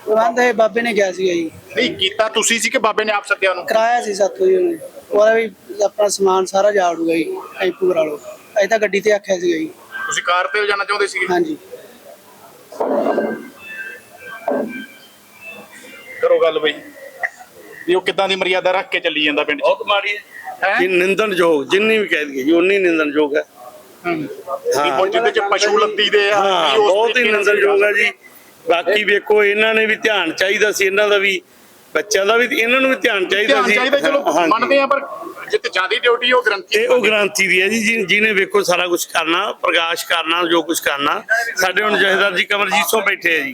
ਪ੍ਰਬੰਧ ਇਹ ਬਾਬੇ ਨੇ ਗਿਆ ਸੀਗਾ ਜੀ। ਨਹੀਂ ਕੀਤਾ ਤੁਸੀਂ ਸੀ ਕਿ ਬਾਬੇ ਨੇ ਆਪ ਸੱਦਿਆ ਉਹਨੂੰ? ਕਰਾਇਆ ਸੀ ਸਾਥੋਂ ਜੀ ਉਹਨੇ। ਉਹਦਾ ਵੀ ਆਪਣਾ ਸਮਾਨ ਸਾਰਾ ਜਾੜੂਗਾ ਜੀ ਟੈਂਪੂ ਕਰਾ ਲਓ ਅਸੀਂ ਤਾਂ ਗੱਡੀ ਤੇ ਆਖਿਆ ਸੀਗਾ ਜੀ। ਤੁਸੀਂ ਕਾਰ ਤੇ ਜਾਣਾ ਚਾਹੁੰਦੇ ਸੀਗੇ? ਹਾਂਜੀ। ਕਰੋ ਗੱਲ ਬਈ। ਵੀ ਉਹ ਕਿੱਦਾਂ ਦੀ ਮਰਿਆਦਾ ਰੱਖ ਕੇ ਚੱਲੀ ਜਾਂਦਾ ਪਿੰਡ 'ਚ? ਬਹੁਤ ਮਾੜੀ ਹੈ। ਜੀ ਨਿੰਦਨਯੋਗ ਜਿੰਨੀ ਵੀ ਕਹਿ ਦਈਏ ਜੀ ਉਨੀ ਨਿੰਦਨਯੋਗ ਹੈ। ਵੀ ਹੁਣ ਜਿਹਦੇ 'ਚ ਪਸ਼ੂ ਲੱਦੀ ਦੇ ਆ ਹਾਂ ਬਹੁਤ ਹੀ ਨਿੰਦਨਯੋਗ ਹੈ ਜੀ। ਬਾਕੀ ਵੇਖੋ ਇਹਨਾਂ ਨੇ ਵੀ ਧਿਆਨ ਚਾਹੀਦਾ ਸੀ ਇਹਨਾਂ ਦਾ ਵੀ ਬੱਚਿਆਂ ਦਾ ਵੀ ਇਹਨਾਂ ਨੂੰ ਵੀ ਧਿਆਨ ਚਾਹੀਦਾ ਧਿਆਨ ਸੀ ਚਾਹੀਦਾ ਚਲੋ ਹਾਂਜੀ। ਮੰਨਦੇ ਆ ਪਰ ਜਿੱਤੇ ਜਿਆਦੀ ਡਿਊਟੀ ਉਹ ਗ੍ਰੰਥੀ ਇਹ ਉਹ ਗ੍ਰਾਂਤੀ ਦੀ ਹੈ ਜੀ ਜਿਹਨੇ ਵੇਖੋ ਸਾਰਾ ਕੁਝ ਕਰਨਾ ਪ੍ਰਕਾਸ਼ ਕਰਨਾ ਜੋ ਕੁਝ ਕਰਨਾ। ਸਾਡੇ ਹੁਣ ਜਹੇਦਾਰ ਜੀ ਕਮਰਜੀਤ ਸੋ ਬੈਠੇ ਆ ਜੀ।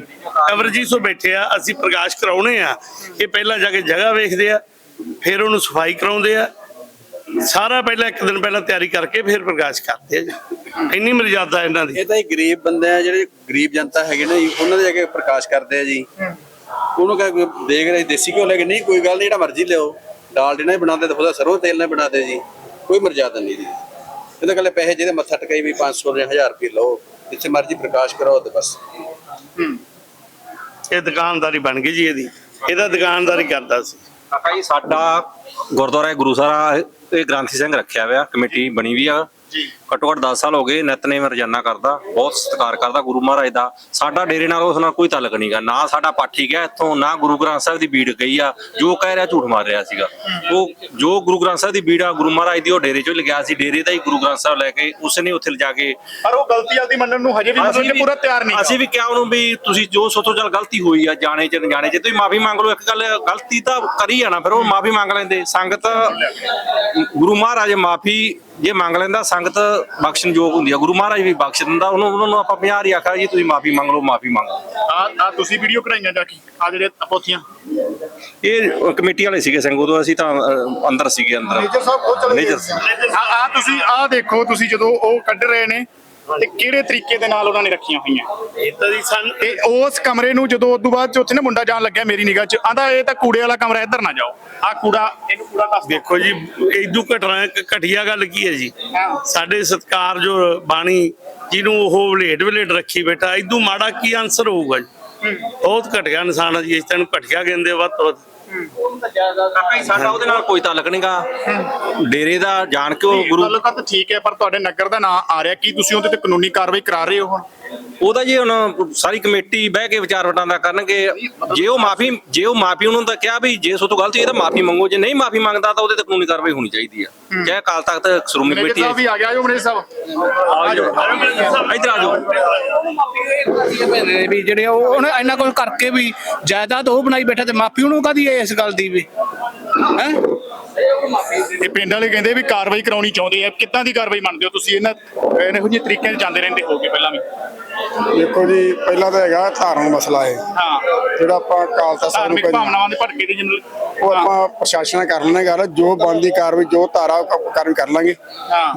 ਕਮਰਜੀਤ ਸੋ ਬੈਠੇ ਆ ਅਸੀਂ ਪ੍ਰਕਾਸ਼ ਕਰਾਉਣੇ ਆ। ਇਹ ਪਹਿਲਾਂ ਜਾ ਕੇ ਜਗ੍ਹਾ ਵੇਖਦੇ ਆ ਫਿਰ ਉਹਨੂੰ ਸਫ਼ਾਈ ਕਰਾਉਂਦੇ ਆ। ਸਾਰਾ ਪਹਿਲਾਂ ਇੱਕ ਦਿਨ ਪਹਿਲਾਂ ਤਿਆਰੀ ਕਰਕੇ ਫਿਰ ਪ੍ਰਕਾਸ਼ ਕਰਦੇ ਆ ਜੀ। ਇੰਨੀ ਮਰਜ਼ਾਦਾ ਇਹਨਾਂ ਦੀ। ਇਹ ਤਾਂ ਹੀ ਗਰੀਬ ਬੰਦੇ ਆ ਜਿਹੜੇ ਗਰੀਬ ਜਨਤਾ ਹੈਗੇ ਨੇ ਜੀ ਉਹਨਾਂ ਦੇ ਜਾ ਕੇ ਪ੍ਰਕਾਸ਼ ਕਰਦੇ ਆ ਜੀ। ਉਹਨੂੰ ਕਹੇ ਦੇਖ ਰਹੇ ਦੇਸੀ ਘਿਓ ਲੈ ਕੇ ਨਹੀਂ ਕੋਈ ਗੱਲ ਨਹੀਂ ਜਿਹੜਾ ਮਰਜ਼ੀ ਲਿਓ ਦਾਲ ਦੇ ਨਾਲ ਹੀ ਬਣਾਉਂਦੇ ਤੇ ਉਹਦਾ ਸਰੋਂ ਤੇਲ ਨਾਲ ਬਣਾਉਂਦੇ ਜੀ। ਕੋਈ ਮਰਜ਼ਾਦਾ ਨਹੀਂ ਜੀ। ਇਹ ਤਾਂ ਕੱਲੇ ਪੈਸੇ ਜਿਹਦੇ ਮੱਥਾ ਟਕਾਈ ਵੀ 500 ਜਾਂ 1000 ਰੁਪਏ ਲਓ ਜਿੱਥੇ ਮਰਜ਼ੀ ਪ੍ਰਕਾਸ਼ ਕਰਾਓ ਤੇ ਬਸ। ਇਹ ਦੁਕਾਨਦਾਰੀ ਬਣ ਗਈ ਜੀ ਇਹਦੀ। ਇਹਦਾ ਦੁਕਾਨਦਾਰੀ ਕਰਦਾ ਸੀ। ਕਾਕਾ ਜੀ ਸਾਡਾ ਗੁਰਦੁਆਰਾ ਗੁਰੂ ਸਾਰਾ ਇਹ ਗ੍ਰਾਂਥੀ ਸਿੰਘ ਰੱਖਿਆ ਹੋਇਆ ਕਮੇਟੀ ਬਣੀ ਵੀ ਆ। ਜੀ। ਘੱਟੋ ਘੱਟ 10 ਸਾਲ ਹੋ ਗਏ ਨਿਤਨੇਮ ਰੋਜ਼ਾਨਾ ਕਰਦਾ ਬਹੁਤ ਸਤਿਕਾਰ ਕਰਦਾ ਗੁਰੂ ਮਹਾਰਾਜ ਦਾ। ਸਾਡਾ ਡੇਰੇ ਨਾਲ ਉਸ ਨਾਲ ਕੋਈ ਤਾਲੁਕ ਨਹੀਂਗਾ ਨਾ ਸਾਡਾ ਪਾਠੀ ਗਿਆ ਇੱਥੋਂ ਨਾ ਗੁਰੂ ਗ੍ਰੰਥ ਸਾਹਿਬ ਦੀ ਬੀੜ ਗਈ ਆ ਜੋ ਕਹਿ ਰਿਹਾ ਝੂਠ ਮਾਰ ਰਿਹਾ ਸੀਗਾ। ਉਹ ਜੋ ਗੁਰੂ ਗ੍ਰੰਥ ਸਾਹਿਬ ਦੀ ਬੀੜ ਆ ਗੁਰੂ ਮਹਾਰਾਜ ਦੀ ਉਹ ਡੇਰੇ ਚੋਂ ਲਿਖਿਆ ਸੀ ਡੇਰੇ ਦਾ ਹੀ ਗੁਰੂ ਗ੍ਰੰਥ ਸਾਹਿਬ ਲੈ ਕੇ ਉਸਨੇ ਉੱਥੇ ਲਿਜਾ ਕੇ ਪਰ ਉਹ ਗਲਤੀ ਆਪਦੀ ਮੰਨਣ ਨੂੰ ਹਜੇ ਵੀ ਮਤਲਬ ਕਿ ਪੂਰਾ ਤਿਆਰ ਨਹੀਂ ਅਸੀਂ ਵੀ ਕਿਹਾ ਉਹਨੂੰ ਵੀ ਤੁਸੀਂ ਜੋ ਸੋਚੋ ਚੱਲ ਗਲਤੀ ਹੋਈ ਆ ਜਾਣੇ ਚ ਜਾਣੇ ਚ ਤੁਸੀਂ ਮਾਫੀ ਮੰਗ ਲਓ ਇੱਕ ਗੱਲ ਗਲਤੀ ਤਾਂ ਕਰੀ ਆ ਨਾ ਫਿਰ ਉਹ ਮਾਫੀ ਮੰਗ ਲੈਂਦੇ। ਸੰਗਤ ਗੁਰੂ ਮਹਾਰਾਜ ਮਾਫੀ ਜੇ ਮੰਗ ਲੈਂਦਾ ਸੰਗਤ ਬਖਸ਼ਣ ਯੋਗ ਹੁੰਦੀ ਆ। ਗੁਰੂ ਮਹਾਰਾਜ ਵੀ ਬਖਸ਼ ਦਿੰਦਾ। ਉਹਨੂੰ ਉਹਨਾਂ ਨੂੰ ਆਪਾਂ 50 ਹੀ ਆਖਿਆ ਜੀ ਤੁਸੀਂ ਮਾਫੀ ਮੰਗ ਲਓ ਮਾਫੀ ਮੰਗੋ ਆ ਆ ਤੁਸੀਂ ਵੀਡੀਓ ਕਢਾਈਆਂ ਜਾ ਕੇ? ਆ ਜਿਹੜੇ ਪੋਥੀਆਂ ਇਹ ਕਮੇਟੀ ਵਾਲੇ ਸੀਗੇ ਸਿੰਘ ਉਦੋਂ ਅਸੀਂ ਤਾਂ ਅਹ, ਅੰਦਰ ਸੀਗੇ ਅੰਦਰ। ਮੇਜਰ ਸਾਹਿਬ ਉਹ ਚਲੇ ਸਾਹਿਬ। ਆ ਆ ਤੁਸੀਂ ਆ ਦੇਖੋ ਤੁਸੀਂ ਜਦੋਂ ਉਹ ਕੱਢ ਰਹੇ ਨੇ ਤੇ ਕਿਹੜੇ ਤਰੀਕੇ ਦੇ ਨਾਲ ਉਹਨਾਂ ਨੇ ਰੱਖੀਆਂ ਹੋਈਆਂ? ਇਦਾਂ ਦੀ ਸਨ ਤੇ ਉਸ ਕਮਰੇ ਨੂੰ ਜਦੋਂ ਉਦੋਂ ਬਾਅਦ ਚ ਉੱਥੇ ਨਾ ਮੁੰਡਾ ਜਾਣ ਲੱਗਿਆ ਮੇਰੀ ਨਿਗਾਹ ਚ ਆਂਦਾ ਇਹ ਤਾਂ ਕੂੜੇ ਵਾਲਾ ਕਮਰਾ ਇੱਧਰ ਨਾ ਜਾਓ। ਆ ਕੂੜਾ ਇਹਨੂੰ ਕੂੜਾ ਦੱਸ। ਦੇਖੋ ਜੀ ਇਦੋਂ ਘਟਣਾ ਘਟੀਆ ਗੱਲ ਕੀ ਹੈ ਜੀ? ਸਾਡੇ ਸਤਕਾਰ ਜੋ ਬਾਣੀ ਜਿਹਨੂੰ ਉਹ ਵਲੇਟ ਵਲੇਟ ਰੱਖੀ ਬੈਠਾ ਇਦੋਂ ਮਾੜਾ ਕੀ ਆਨਸਰ ਹੋਊਗਾ ਜੀ? ਬਹੁਤ ਘਟਿਆ ਇਨਸਾਨ ਆ ਜੀ ਇਸ ਤੈਨੂੰ ਘਟਿਆ ਕਹਿੰਦੇ ਵੱਧ ਤੋਂ ਵੱਧ। ਸਾਡਾ ਉਹਦੇ ਨਾਲ ਕੋਈ ਤਾਲੁਕ ਨਹੀਂਗਾ ਡੇਰੇ ਦਾ ਜਾਣ ਕੇ ਉਹ ਗੁਰੂ ਤਾਂ ਠੀਕ ਹੈ ਪਰ ਤੁਹਾਡੇ ਨਗਰ ਦਾ ਨਾਂ ਆ ਰਿਹਾ। ਕੀ ਤੁਸੀਂ ਉਹਦੇ ਤੇ ਕਾਨੂੰਨੀ ਕਾਰਵਾਈ ਕਰਾ ਰਹੇ ਹੋ ਹੁਣ? ਉਹਦਾ ਜੀ ਹੁਣ ਸਾਰੀ ਕਮੇਟੀ ਬਹਿ ਕੇ ਵਿਚਾਰ ਵਟਾਂਦਾ ਕਰਨਗੇ। ਜੇ ਉਹ ਮਾਫੀ ਜੇ ਉਹ ਮਾਫੀ ਉਹਨੂੰ ਤਾਂ ਕਿਹਾ ਵੀ ਜੇ ਸੋ ਤੋਂ ਗਲਤੀ ਹੈ ਤਾਂ ਮਾਫੀ ਮੰਗੋ ਜੇ ਨਹੀਂ ਮਾਫੀ ਮੰਗਦਾ ਤਾਂ ਉਹਦੇ ਤੇ ਕਾਨੂੰਨੀ ਕਾਰਵਾਈ ਹੋਣੀ ਚਾਹੀਦੀ ਆ। ਚਾਹੇ ਅਕਾਲ ਤਖਤ ਸ਼੍ਰੋਮਣੀ ਕਮੇਟੀ ਸਾਹਿਬ ਵੀ ਆ ਗਿਆ ਆਜੋ ਮੈਨੇਜਰ ਸਾਹਿਬ। ਆ ਜਾਓ ਇੱਧਰ ਆ ਜਾਓ ਵੀ ਜਿਹੜੇ ਉਹ ਉਹਨੇ ਇੰਨਾ ਕੁਝ ਕਰਕੇ ਵੀ ਜਾਇਦਾਦ ਉਹ ਬਣਾਈ ਬੈਠਾ ਤੇ ਮਾਫੀ ਉਹਨੂੰ ਕਾਦੀ ਇਸ ਗੱਲ ਦੀ ਵੀ? ਹੈ? ਇਹ ਪਿੰਡ ਵਾਲੇ ਕਹਿੰਦੇ ਵੀ ਕਾਰਵਾਈ ਕਰਾਉਣੀ ਚਾਹੁੰਦੇ ਆ। ਕਿੱਦਾਂ ਦੀ ਕਾਰਵਾਈ ਮੰਨਦੇ ਹੋ ਤੁਸੀਂ? ਇਹਨਾਂ ਇਹੋ ਜਿਹੇ ਤਰੀਕਿਆਂ 'ਚ ਜਾਂਦੇ ਰਹਿੰਦੇ ਹੋਗੇ ਪਹਿਲਾਂ ਵੀ। ਦੇਖੋ ਜੀ ਪਹਿਲਾਂ ਤਾਂ ਹੈਗਾ ਧਾਰਨ ਮਸਲਾ ਹੈ ਹਾਂ। ਜਿਹੜਾ ਆਪਾਂ ਕਾਲ ਤਖਤ ਸਾਹਿਬ ਨੂੰ ਧਾਰਮਿਕ ਕਹਿੰਦੇ ਭਾਵਨਾਵਾਂ ਦੇ ਭੜਕੇ ਦੇ ਜਨਰਲ ਉਹ ਆਪਾਂ ਪ੍ਰਸ਼ਾਸਨ ਨਾਲ ਕਰ ਲੈਣੇ ਗੱਲ। ਜੋ ਬੰਦੀ ਕਾਰਵਾਈ ਜੋ ਧਾਰਾ ਕਾਰਵਾਈ ਕਰ ਲਾਂਗੇ।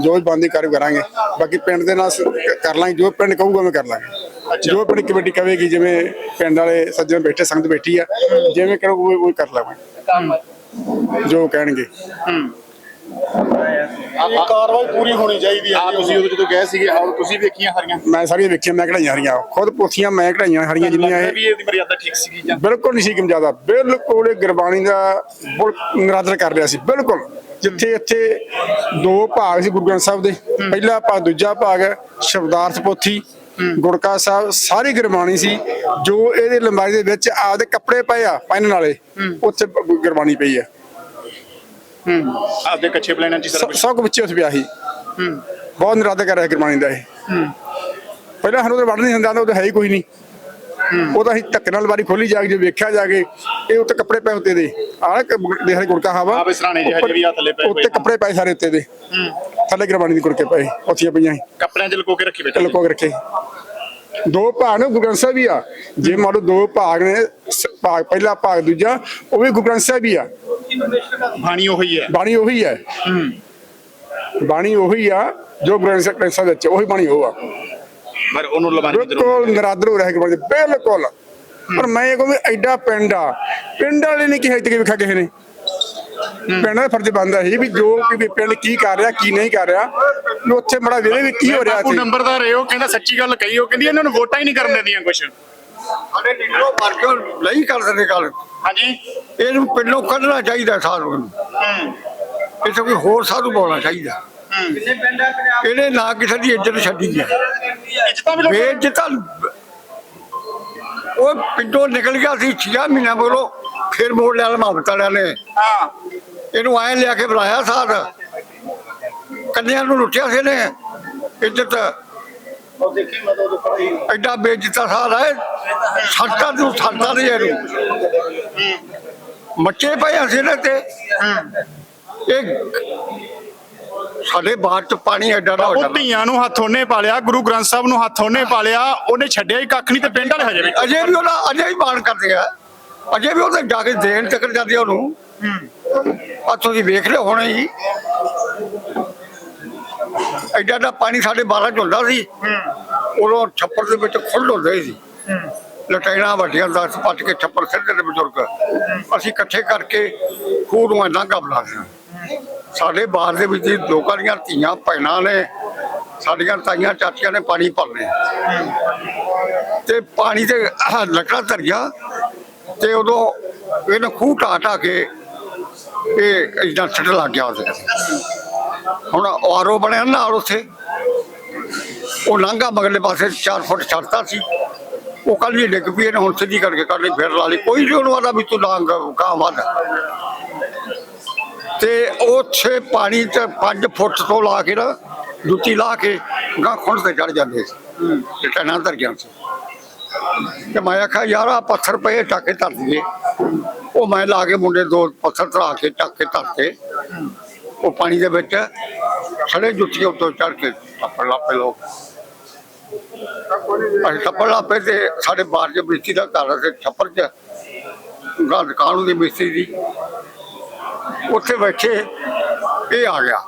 ਜੋ ਵੀ ਬੰਦੀ ਕਾਰਵਾਈ ਕਰਾਂਗੇ। ਬਾਕੀ ਪਿੰਡ ਦੇ ਨਾਲ ਸ- ਕਰ ਲਾਂਗੇ। ਜੋ ਪਿੰਡ ਕਹੂਗਾ ਮੈਂ ਕਰ ਲਾਂਗੇ। ਜੋ ਪਿੰਡ ਕਮੇਟੀ ਕਹੇਗੀ ਜਿਵੇਂ ਪਿੰਡ ਵਾਲੇ ਸੱਜਣ ਬੈਠੇ ਸੰਗਤ ਬੈਠੀ ਆ ਜਿਵੇਂ ਕਰੋ ਉਹ ਕਰ ਲਾਂਗੇ। ਜੋ ਕਹਿਣਗੇ। ਇਹ ਕਾਰਵਾਈ ਪੂਰੀ ਹੋਣੀ ਚਾਹੀਦੀ ਹੈ ਤੁਸੀਂ ਉਦੋਂ ਜਦੋਂ ਗਏ ਸੀਗੇ ਆਓ ਤੁਸੀਂ ਵੇਖੀਆਂ ਹਰੀਆਂ? ਮੈਂ ਸਾਰੀਆਂ ਵੇਖੀਆਂ ਮੈਂ ਕਢਾਈਆਂ ਹਰੀਆਂ। ਖੁਦ ਪੋਥੀਆਂ ਮੈਂ ਕਢਾਈਆਂ ਹਰੀਆਂ ਜਿੰਨੀਆਂ ਇਹ ਵੀ ਇਹਦੀ ਮਰਿਆਦਾ ਠੀਕ ਸੀਗੀ ਜਾਂ? ਬਿਲਕੁਲ ਨਹੀਂ ਸੀ ਕਮ ਜ਼ਿਆਦਾ। ਬਿਲਕੁਲ ਇਹ ਗੁਰਬਾਣੀ ਦਾ ਨਿਰਾਦਰ ਕਰ ਰਿਹਾ ਸੀ ਬਿਲਕੁਲ। ਜਿੱਥੇ ਇੱਥੇ ਦੋ ਭਾਗ ਸੀ ਗੁਰੂ ਗ੍ਰੰਥ ਸਾਹਿਬ ਦੇ। ਪਹਿਲਾ ਭਾਗ ਦੂਜਾ ਭਾਗ ਸ਼ਬਦਾਰਥ ਪੋਥੀ ਗੁਰਕਾ ਸਾਹਿਬ ਸਾਰੀ ਗੁਰਬਾਣੀ ਸੀ। ਜੋ ਇਹਦੇ ਲੰਬਾਈ ਦੇ ਵਿੱਚ ਆਪਦੇ ਕੱਪੜੇ ਪਏ ਆ ਪਹਿਨਣ ਵਾਲੇ ਉੱਥੇ ਗੁਰਬਾਣੀ ਪਈ ਆ। ਆਪਦੇ ਕੱਚੇ ਪਲਾਨਾਂ 'ਚ ਸਾਰਾ ਸਭ ਸਭ ਕੁਝ ਵਿੱਚੇ ਉੱਥੇ ਪਿਆ ਸੀ। ਬਹੁਤ ਨਿਰਾਦਰ ਕਰ ਰਿਹਾ ਗੁਰਬਾਣੀ ਦਾ ਇਹ। ਪਹਿਲਾਂ ਸਾਨੂੰ ਤਾਂ ਵੜ ਨਹੀਂ ਹੁੰਦਾ ਉਹ ਤਾਂ ਹੈ ਹੀ ਕੋਈ ਨਹੀਂ। ਉਹ ਤਾਂ ਅਸੀਂ ਧੱਕੇ ਨਾਲ ਵਾਰੀ ਖੋਲੀ ਜਾ ਕੇ ਜੇ ਵੇਖਿਆ ਜਾ ਕੇ ਇਹ ਉੱਤੇ ਕੱਪੜੇ ਪਏ ਉੱਤੇ ਦੇ। ਆਹ ਦੇਖ ਰਹੇ ਗੁਰਕਾ ਹਵਾ। ਆਹ ਸਰਾਣੇ ਜਿਹੇ ਹਜੇ ਵੀ ਆ ਥੱਲੇ ਪਏ ਹੋਏ ਉੱਤੇ ਕੱਪੜੇ ਪਏ ਸਾਰੇ ਉੱਤੇ ਦੇ। ਥੱਲੇ ਗੁਰਬਾਣੀ ਦੀ ਗੁਰਕੇ ਪਏ ਉੱਥੀਆਂ ਪਈਆਂ ਸੀ। ਕੱਪੜਿਆਂ 'ਚ ਲੁਕੋ ਕੇ ਰੱਖੀ ਬੈਠੇ ਲੁਕੋ ਕੇ ਰੱਖੇ। ਦੋ ਭਾਗ ਨੇ ਗੁਰੂ ਗ੍ਰੰਥ ਸਾਹਿਬ ਵੀ ਆ। ਜੇ ਮੰਨ ਲਓ ਦੋ ਭਾਗ ਨੇ ਸ- ਭਾਗ ਪਹਿਲਾ ਭਾਗ ਦੂਜਾ ਉਹ ਵੀ ਗੁਰੂ ਗ੍ਰੰਥ ਸਾਹਿਬ ਵੀ ਆ। ਬਾਣੀ ਉਹੀ ਹੈ। ਬਾਣੀ ਉਹੀ ਹੈ। ਬਾਣੀ ਉਹੀ ਆ ਜੋ ਗੁਰੂ ਗ੍ਰੰਥ ਸਾਹਿਬ ਵਿੱਚ ਉਹੀ ਬਾਣੀ ਉਹ ਆ। ਪਰ ਉਹਨੂੰ ਲਵਾਨੀ ਬਿਲਕੁਲ ਨਰਾਦਰ ਹੋ ਰਿਹਾ ਕਿ ਬੰਦੇ ਬਿਲਕੁਲ। ਪਰ ਮੈਂ ਇਹ ਕਹੂੰ ਵੀ ਐਡਾ ਪਿੰਡ ਆ। ਪਿੰਡ ਵਾਲੇ ਨੇ ਕੀ ਹਜੇ ਤੱਕ ਵੇਖਿਆ ਕਿਸੇ ਨੇ? ਪਿੰਡ ਦਾ ਫਰਜ਼ ਬਣਦਾ ਸੀ ਵੀ ਜੋ ਕਿ ਪਿੰਡ ਕੀ ਕਰ ਰਿਹਾ ਕੀ ਨਹੀਂ ਕਰ ਰਿਹਾ ਵੀ ਉੱਥੇ ਮੜਾ ਵੇਲੇ ਵੀ ਕੀ ਹੋ ਰਿਹਾ ਇੱਥੇ ਨੰਬਰਦਾਰ ਹੈ ਉਹ ਕਹਿੰਦਾ ਸੱਚੀ ਗੱਲ ਕਹੀ ਉਹ ਕਹਿੰਦੀ ਇਹਨਾਂ ਨੂੰ ਵੋਟਾਂ ਹੀ ਨਹੀਂ ਕਰਨ ਦਿੰਦੀਆਂ ਕੁਛ। ਸਾਡੇ ਮਰ ਕੇ ਨਹੀਂ ਕਰ ਸਕਦੇ ਗੱਲ। ਹਾਂਜੀ। ਇਹਨੂੰ ਪਿੰਡੋਂ ਕੱਢਣਾ ਚਾਹੀਦਾ ਸਾਧੂ ਨੂੰ ਇੱਥੇ ਕੋਈ ਹੋਰ ਸਾਧੂ ਪਾਉਣਾ ਚਾਹੀਦਾ। ਇਹਨੇ ਨਾ ਕਿਸੇ ਦੀ ਇੱਜ਼ਤ ਛੱਡੀ ਹੈ ਇੱਜ਼ਤਾਂ ਵੀ ਬੇਇੱਜ਼ਤਾਂ ਉਹ ਪਿੰਡੋਂ ਨਿਕਲ ਗਿਆ ਸੀ 6 ਮਹੀਨਾ ਬੋਲੋ ਫਿਰ ਮੋੜ ਲਿਆ ਮਾਮਤਾ ਵਾਲਿਆਂ ਨੇ। ਹਾਂ। ਇਹਨੂੰ ਐ ਲਿਆ ਕੇ ਬੁਲਾਇਆ ਸਾਧ। ਕੰਨਿਆਂ ਨੂੰ ਲੁੱਟਿਆ ਸੀ ਨੇ ਇੱਜ਼ਤ। ਐਡਾ ਬੇਇੱਜ਼ਤਾ ਸਾਧ ਹੈ। ਸੱਟਾਂ ਨੂੰ ਸੱਟਾਂ ਦੇ ਇਹਨੂੰ। ਮੱਚੇ ਪਏ ਸੀ ਨੇ ਤੇ। ਇਹ ਸਾਡੇ ਬਾਹਰ ਚ ਪਾਣੀ ਐਡਾ ਨਾ ਹੋ ਉਹ ਜਾਂਦਾ। ਧੀਆਂ ਨੂੰ ਹੱਥ ਉਹਨੇ ਪਾਲਿਆ ਗੁਰੂ ਗ੍ਰੰਥ ਸਾਹਿਬ ਨੂੰ ਹੱਥ ਉਹਨੇ ਪਾਲਿਆ ਉਹਨੇ ਛੱਡਿਆ ਹੀ ਕੱਖ ਨਹੀਂ ਤੇ ਪਿੰਡ ਵਾਲੇ ਹਜੇ ਵੀ। ਅਜੇ ਵੀ ਉਹਦਾ ਅਜੇ ਵੀ ਬਾਣ ਕਰਦੇ ਆ। ਅਜੇ ਵੀ ਉਹਦੇ ਜਾ ਕੇ ਦੇਣ ਤੱਕ ਜਾਂਦੇ ਉਹਨੂੰ। ਆ ਤੁਸੀਂ ਵੇਖ ਲਿਓ ਹੁਣ ਹੀ। ਐਡਾ ਦਾ ਪਾਣੀ ਸਾਡੇ ਬਾਰਾਂ ਚ ਹੁੰਦਾ ਸੀ। ਉਦੋਂ ਛੱਪੜ ਦੇ ਵਿੱਚ ਖੁੱਲ ਹੁੰਦੇ ਸੀ। ਲਟੈਣਾ ਵੱਡੀਆਂ ਦਾ ਪੱਟ ਕੇ ਛੱਪੜ ਸਿੱਧੇ ਦੇ ਬਜ਼ੁਰਗ। ਅਸੀਂ ਇਕੱਠੇ ਕਰਕੇ ਖੂਹ ਨੂੰ ਇੰਨਾ ਗਬਲਾ ਸੀ ਸਾਡੇ ਬਾਹਰ ਦੇ ਵਿੱਚ ਲੋਕਾਂ ਦੀਆਂ ਧੀਆਂ, ਭੈਣਾਂ ਨੇ, ਸਾਡੀਆਂ ਤਾਈਆਂ, ਚਾਚੀਆਂ ਨੇ ਪਾਣੀ ਭਰਨੇ। ਤੇ ਪਾਣੀ ਤੇ ਲੱਕੜਾਂ ਧਰੀਆਂ। ਤੇ ਉਦੋਂ ਇਹਨੇ ਖੂਹ ਢਾਹ ਢਾਹ ਕੇ ਇਹ ਇਦਾਂ ਛੱਡ ਲੱਗ ਗਿਆ ਉਹਦੇ ਹੁਣ ਆਰੋ ਬਣਿਆ ਨਾਲ ਉੱਥੇ। ਉਹ ਲਾਂਘਾ ਮਗਲੇ ਪਾਸੇ 4 ਫੁੱਟ ਛੱਡਤਾ ਸੀ। ਉਹ ਕੱਲ ਹੀ ਡਿੱਗ ਪਈ ਇਹਨੇ, ਹੁਣ ਸਿੱਧੀ ਕਰਕੇ ਕਰ ਲਈ ਫਿਰ ਲਾ ਲਈ। ਕੋਈ ਨਹੀਂ ਉਹਨੂੰ ਆਦਾ ਵੀ ਤੂੰ ਲਾਂਗ ਕਾਂ ਵੱਧ। ਤੇ ਉੱਥੇ ਪਾਣੀ ਤੇ 5 ਫੁੱਟ ਤੋਂ ਲਾ ਕੇ ਨਾ, ਜੁੱਤੀ ਲਾ ਕੇ ਗਾਂ ਖੁੰਡ ਤੇ ਚੜ ਜਾਂਦੇ ਸੀ। ਤੇ ਟਣਾ ਧਰ ਗਿਆ ਸੀ। ਤੇ ਮੈਂ ਆਖਿਆ, ਯਾਰ ਆ ਪੱਥਰ ਪਏ ਟਾਕੇ ਧਰ ਦਈਏ। ਉਹ ਮੈਂ ਲਾ ਕੇ ਮੁੰਡੇ ਦੋ ਪੱਥਰ ਧਰਾ ਕੇ ਟਾਕੇ ਧਰਤੇ। ਉਹ ਪਾਣੀ ਦੇ ਵਿੱਚ ਖੜੇ ਜੁੱਤੀਆਂ ਉੱਤੋਂ ਚੜ ਕੇ ਟੱਪਣ ਲੱਗ ਲੋਕ। ਅਸੀਂ ਟੱਪਣ ਲੱਗ ਪਏ ਤੇ ਸਾਡੇ ਬਾਹਰ ਦੇ ਮਿਸਤਰੀ ਦਾ ਘਰ ਸੀ ਛੱਪਰ 'ਚ ਗਾਂ ਦੁਕਾਨ ਦੀ ਮਿਸਤਰੀ ਦੀ। ਉੱਥੇ ਬੈਠੇ ਇਹ ਆ ਗਿਆ।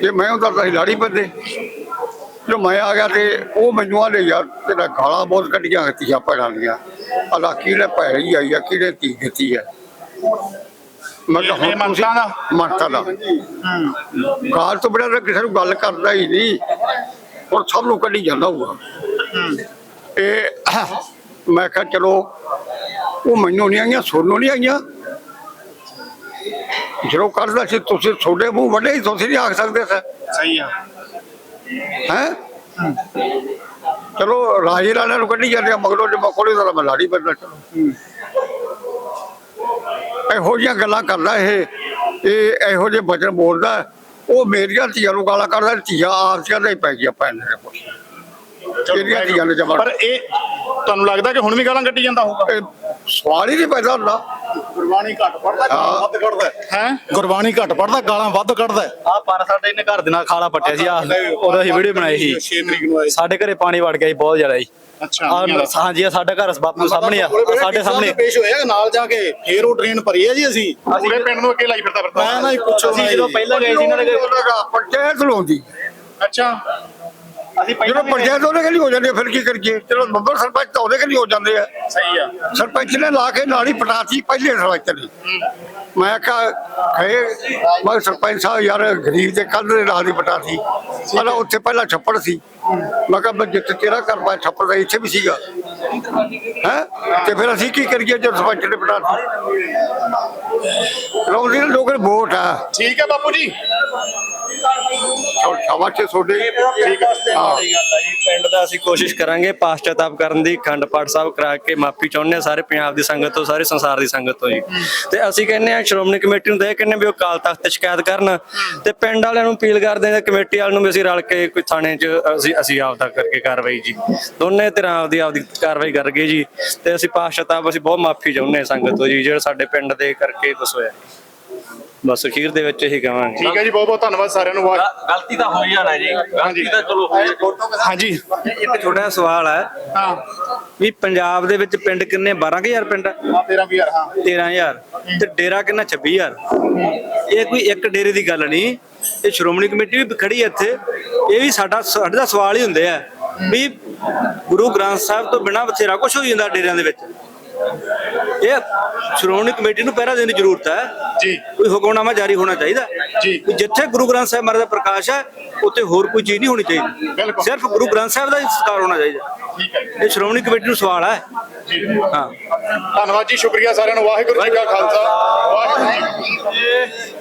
ਤੇ ਮੈਂ ਉਹਦਾ ਤਾਂ ਲਾੜੀ ਬੰਦੇ। ਜੋ ਮੈਂ ਆ ਗਿਆ ਤੇ ਉਹ ਮੈਨੂੰ ਆਲੇ ਯਾਰ ਤੇਰਾ ਗਾਲਾਂ ਬਹੁਤ ਕੱਢੀਆਂ ਹੱਤੀਆਂ ਪੜਾਂ ਦੀਆਂ। ਅਲਾ ਕਿਹਨੇ ਪੈੜੀ ਆਈ ਆ ਕਿਹਨੇ ਤੀ ਦਿੱਤੀ ਹੈ ਮੈਂ ਕਿਹਾ ਇਹ ਹੁਣ ਤੁਸੀਂ ਮੰਨਤਾ ਦਾ? ਮੰਨਤਾ ਦਾ। ਗਾਲ ਤੋਂ ਬੜਾ ਕਿਸੇ ਨੂੰ ਗੱਲ ਕਰਦਾ ਹੀ ਨਹੀਂ। ਹੁਣ ਸਭ ਨੂੰ ਕੱਢੀ ਜਾਂਦਾ ਹੋਊਗਾ। ਇਹ ਮੈਂ ਕਿਹਾ ਚਲੋ ਉਹ ਮੈਨੂੰ ਨਹੀਂ ਆਈਆਂ ਸੋਨੂੰ ਨਹੀਂ ਆਈਆਂ। ਜਦੋਂ ਕਰਦਾ ਸੀ ਤੁਸੀਂ ਤੁਹਾਡੇ ਮੂੰਹ ਵੱਡੇ ਹੀ ਤੁਸੀਂ ਨਹੀਂ ਆਖ ਸਕਦੇ ਸਰ। ਸਹੀ ਆ। ਹੈ? ਚਲੋ, ਰਾਜੇ ਰਾਣਾ ਨੂੰ ਕੱਢੀ ਜਾਂਦੇ ਆ, ਮਗਰੋਂ ਜੇ ਮਕੋਲੇ ਦਾ ਲਾੜੀ ਬੰਦਾ ਚਲੋ ਇਹੋ ਜਿਹੀਆਂ ਗੱਲਾਂ ਕਰਦਾ ਇਹ ਇਹ ਇਹੋ ਜਿਹੇ ਬਚਨ ਬੋਲਦਾ, ਉਹ ਮੇਰੀਆਂ ਧੀਆਂ ਨੂੰ ਗਾਲਾਂ ਕਰਦਾ ਧੀਆਂ ਆਪਸੀਆਂ ਦਾ ਹੀ ਪੈ ਗਿਆ ਪੈਣ ਦੇ ਕੋਲ। ਕਿਹੜੀਆਂ ਧੀਆਂ ਨੇ ਜਮਾ? ਪਰ ਇਹ ਤੁਹਾਨੂੰ ਲੱਗਦਾ ਕਿ ਹੁਣ ਵੀ ਗਾਲਾਂ ਕੱਢੀ ਜਾਂਦਾ ਹੋਊਗਾ? ਸਵਾਲ ਹੀ ਨਹੀਂ ਪੈਦਾ ਹੁੰਦਾ। ਗੁਰਬਾਣੀ ਘੱਟ ਪੜਦਾ ਗਾਲਾਂ ਵੱਧ ਕੱਢਦਾ। ਹੈ? ਗੁਰਬਾਣੀ ਘੱਟ ਪੜਦਾ ਗਾਲਾਂ ਵੱਧ ਕੱਢਦਾ। ਆ ਪਰ ਸਾਡੇ ਇਹਨੇ ਘਰ ਦੇ ਨਾਲ ਖਾਲਾ ਪੱਟਿਆ ਸੀ ਆ ਉਹਦਾ ਅਸੀਂ ਵੀਡੀਓ ਬਣਾਈ ਸੀ। 6 ਤਰੀਕ ਨੂੰ ਆਏ ਸਾਡੇ ਘਰੇ ਪਾਣੀ ਵੜ ਗਿਆ ਸੀ ਬਹੁਤ ਜ਼ਿਆਦਾ ਜੀ ਅੱਛਾ ਆ ਹਾਂਜੀ ਆ ਸਾਡਾ ਘਰ ਬਾਪੂ ਸਾਹਮਣੇ ਆ ਸਾਡੇ ਸਾਹਮਣੇ। ਪੇਸ਼ ਹੋਇਆ ਨਾਲ ਜਾ ਕੇ ਫੇਰ ਉਹ ਟ੍ਰੇਨ ਭਰੀ ਹੈ ਜੀ ਅਸੀਂ? ਪੂਰੇ ਪਿੰਡ ਨੂੰ ਅੱਗੇ ਲਾਈ ਫਿਰਦਾ ਫਿਰਦਾ। ਮੈਂ ਨਾ ਹੀ ਪੁੱਛੋ ਅਸੀਂ ਜਦੋਂ ਪਹਿਲਾਂ ਗਏ ਸੀ ਇਹਨਾਂ ਨੇ ਉਹਨਾਂ ਦਾ ਪੰਚਾਇਤ ਲਾਉਂਦੀ ਅੱਛਾ। ਅਸੀਂ ਜਦੋਂ ਪੰਚਾਇਤ ਉਹਦੇ ਕਲੀ ਹੋ ਜਾਂਦੀ ਫਿਰ ਕੀ ਕਰੀਏ? ਚਲੋ ਬੰਬਰ ਸਰਪੰਚ ਤਾਂ ਉਹਦੇ ਕਲੀ ਹੋ ਜਾਂਦੇ ਆ। ਸਹੀ ਆ। ਸਰਪੰਚ ਨੇ ਲਾ ਕੇ ਨਾਲ ਹੀ ਪਟਾਤੀ ਪਹਿਲੇ ਸਰਪੰਚ ਨੇ। ਮੈਂ ਕਿਹਾ ਹੈ ਮੈਂ ਸਰਪੰਚ ਸਾਹਿਬ ਯਾਰ ਗਰੀਬ ਦੇ ਕੱਲ ਦੇ ਨਾਲ ਹੀ ਪਟਾਤੀ ਪਹਿਲਾਂ ਉੱਥੇ ਪਹਿਲਾਂ ਛੱਪੜ ਸੀ। ਮੈਂ ਕਿਹਾ ਮੈਂ ਜਿੱਥੇ ਤੇਰਾ ਘਰ ਪਾ ਛੱਪੜ ਦਾ ਇੱਥੇ ਵੀ ਸੀਗਾ। ਹੈ? ਤੇ ਫਿਰ ਅਸੀਂ ਕੀ ਕਰੀਏ ਜਦ ਸਰਪੰਚ ਨੇ ਪਟਾਤੀ ਰੌਂਦੀ ਲੋਕਾਂ ਵੋਟ ਆ। ਠੀਕ ਹੈ ਬਾਪੂ ਜੀ। ਚ ਛੋਡੇ ਠੀਕ ਪਿੰਡ ਦਾ ਅਸੀਂ ਕੋਸ਼ਿਸ਼ ਕਰਾਂਗੇ ਪਾਸ਼ਚਾਤਾਪ ਕਰਨ ਦੀ ਖੰਡ ਪਾਠ ਸਾਹਿਬ ਕਰਾ ਕੇ ਮਾਫੀ ਚਾਹੁੰਦੇ ਹਾਂ ਸਾਰੇ ਪੰਜਾਬ ਦੀ ਸੰਗਤ ਤੋਂ ਸਾਰੇ ਸੰਸਾਰ ਦੀ ਸੰਗਤ ਤੋਂ ਜੀ। ਤੇ ਅਸੀਂ ਕਹਿੰਦੇ ਆ ਸ਼੍ਰੋਮਣੀ ਕਮੇਟੀ ਨੂੰ ਇਹ ਕਹਿੰਦੇ ਵੀ ਉਹ ਕਾਲ ਤਖਤ ਤੇ ਸ਼ਿਕਾਇਤ ਕਰਨ ਤੇ ਪਿੰਡ ਵਾਲਿਆਂ ਨੂੰ ਅਪੀਲ ਕਰਦੇ ਆ ਕਮੇਟੀ ਵਾਲਿਆਂ ਨੂੰ ਵੀ ਅਸੀਂ ਰਲ ਕੇ ਕੋਈ ਥਾਣੇ 'ਚ ਅਸੀਂ ਅਸੀਂ ਆਪਦਾ ਕਰਕੇ ਕਾਰਵਾਈ ਜੀ। ਦੋਨੇ ਤਰ੍ਹਾਂ ਆਪਦੀ ਆਪਦੀ ਕਾਰਵਾਈ ਕਰ ਗਏ ਜੀ ਤੇ ਅਸੀਂ ਪਾਸ਼ਚਾਤਾਪ ਅਸੀਂ ਬਹੁਤ ਮਾਫੀ ਚਾਹੁੰਦੇ ਹਾਂ ਸੰਗਤ ਤੋਂ ਜੀ ਜਿਹੜਾ ਸਾਡੇ ਪਿੰਡ ਦੇ ਕਰਕੇ ਹੋਇਆ। ਬਸ ਅਖੀਰ ਦੇ ਵਿੱਚ ਇਹੀ ਕਹਾਂਗੇ। ਠੀਕ ਹੈ ਜੀ ਬਹੁਤ ਬਹੁਤ ਧੰਨਵਾਦ ਸਾਰਿਆਂ ਨੂੰ। ਗਲਤੀ ਤਾਂ ਹੋਈ ਜਾਣਾ ਜੀ। ਹਾਂਜੀ ਤਾਂ ਚਲੋ ਹੋਈ ਹਾਂਜੀ। ਇੱਕ ਛੋਟਾ ਜਿਹਾ ਸਵਾਲ ਹੈ। ਹਾਂ। ਵੀ ਪੰਜਾਬ ਦੇ ਵਿੱਚ ਪਿੰਡ ਕਿੰਨੇ? 12000 ਪਿੰਡ ਆ ਆ 13 ਵੀ ਯਾਰ ਹਾਂ। 13000 ਤੇ ਡੇਰਾ ਕਿੰਨਾ? 26000 ਇਹ ਕੋਈ ਇੱਕ ਡੇਰੇ ਦੀ ਗੱਲ ਨਹੀਂ। ਇਹ ਸ਼੍ਰੋਮਣੀ ਕਮੇਟੀ ਵੀ ਖੜੀ ਹੈ ਇੱਥੇ। ਇਹ ਵੀ ਸਾਡਾ ਸਾਡੇ ਦਾ ਸਵਾਲ ਹੀ ਹੁੰਦੇ ਆ। ਵੀ ਗੁਰੂ ਗ੍ਰੰਥ ਸਾਹਿਬ ਤੋਂ ਬਿਨਾਂ ਬਥੇਰਾ ਕੁਝ ਹੋ ਜਾਂਦਾ ਡੇਰਿਆਂ ਦੇ ਵਿੱਚ। ਇਹ ਸ਼੍ਰੋਮਣੀ ਕਮੇਟੀ ਨੂੰ ਪਹਿਰਾ ਦੇਣ ਦੀ ਜ਼ਰੂਰਤ ਹੈ। ਜੀ। ਕੋਈ ਹੁਕਮਨਾਮਾ ਜਾਰੀ ਹੋਣਾ ਚਾਹੀਦਾ। ਜੀ। ਜਿੱਥੇ ਗੁਰੂ ਗ੍ਰੰਥ ਸਾਹਿਬ ਮਹਾਰਾਜ ਦਾ ਪ੍ਰਕਾਸ਼ ਹੈ ਉੱਥੇ ਹੋਰ ਕੋਈ ਚੀਜ਼ ਨਹੀਂ ਹੋਣੀ ਚਾਹੀਦੀ। ਸਿਰਫ ਗੁਰੂ ਗ੍ਰੰਥ ਸਾਹਿਬ ਦਾ ਹੀ ਸਤਿਕਾਰ ਹੋਣਾ ਚਾਹੀਦਾ। ਠੀਕ ਹੈ ਇਹ ਸ਼੍ਰੋਮਣੀ ਕਮੇਟੀ ਨੂੰ ਸਵਾਲ ਹੈ। ਜੀ। ਹਾਂ। ਧੰਨਵਾਦ ਜੀ ਸ਼ੁਕਰੀਆ ਸਾਰਿਆਂ ਨੂੰ। ਵਾਹਿਗੁਰੂ ਜੀ ਕਾ ਖਾਲਸਾ। ਵਾਹਿਗੁਰੂ ਜੀ ਕੀ ਫਤਿਹ।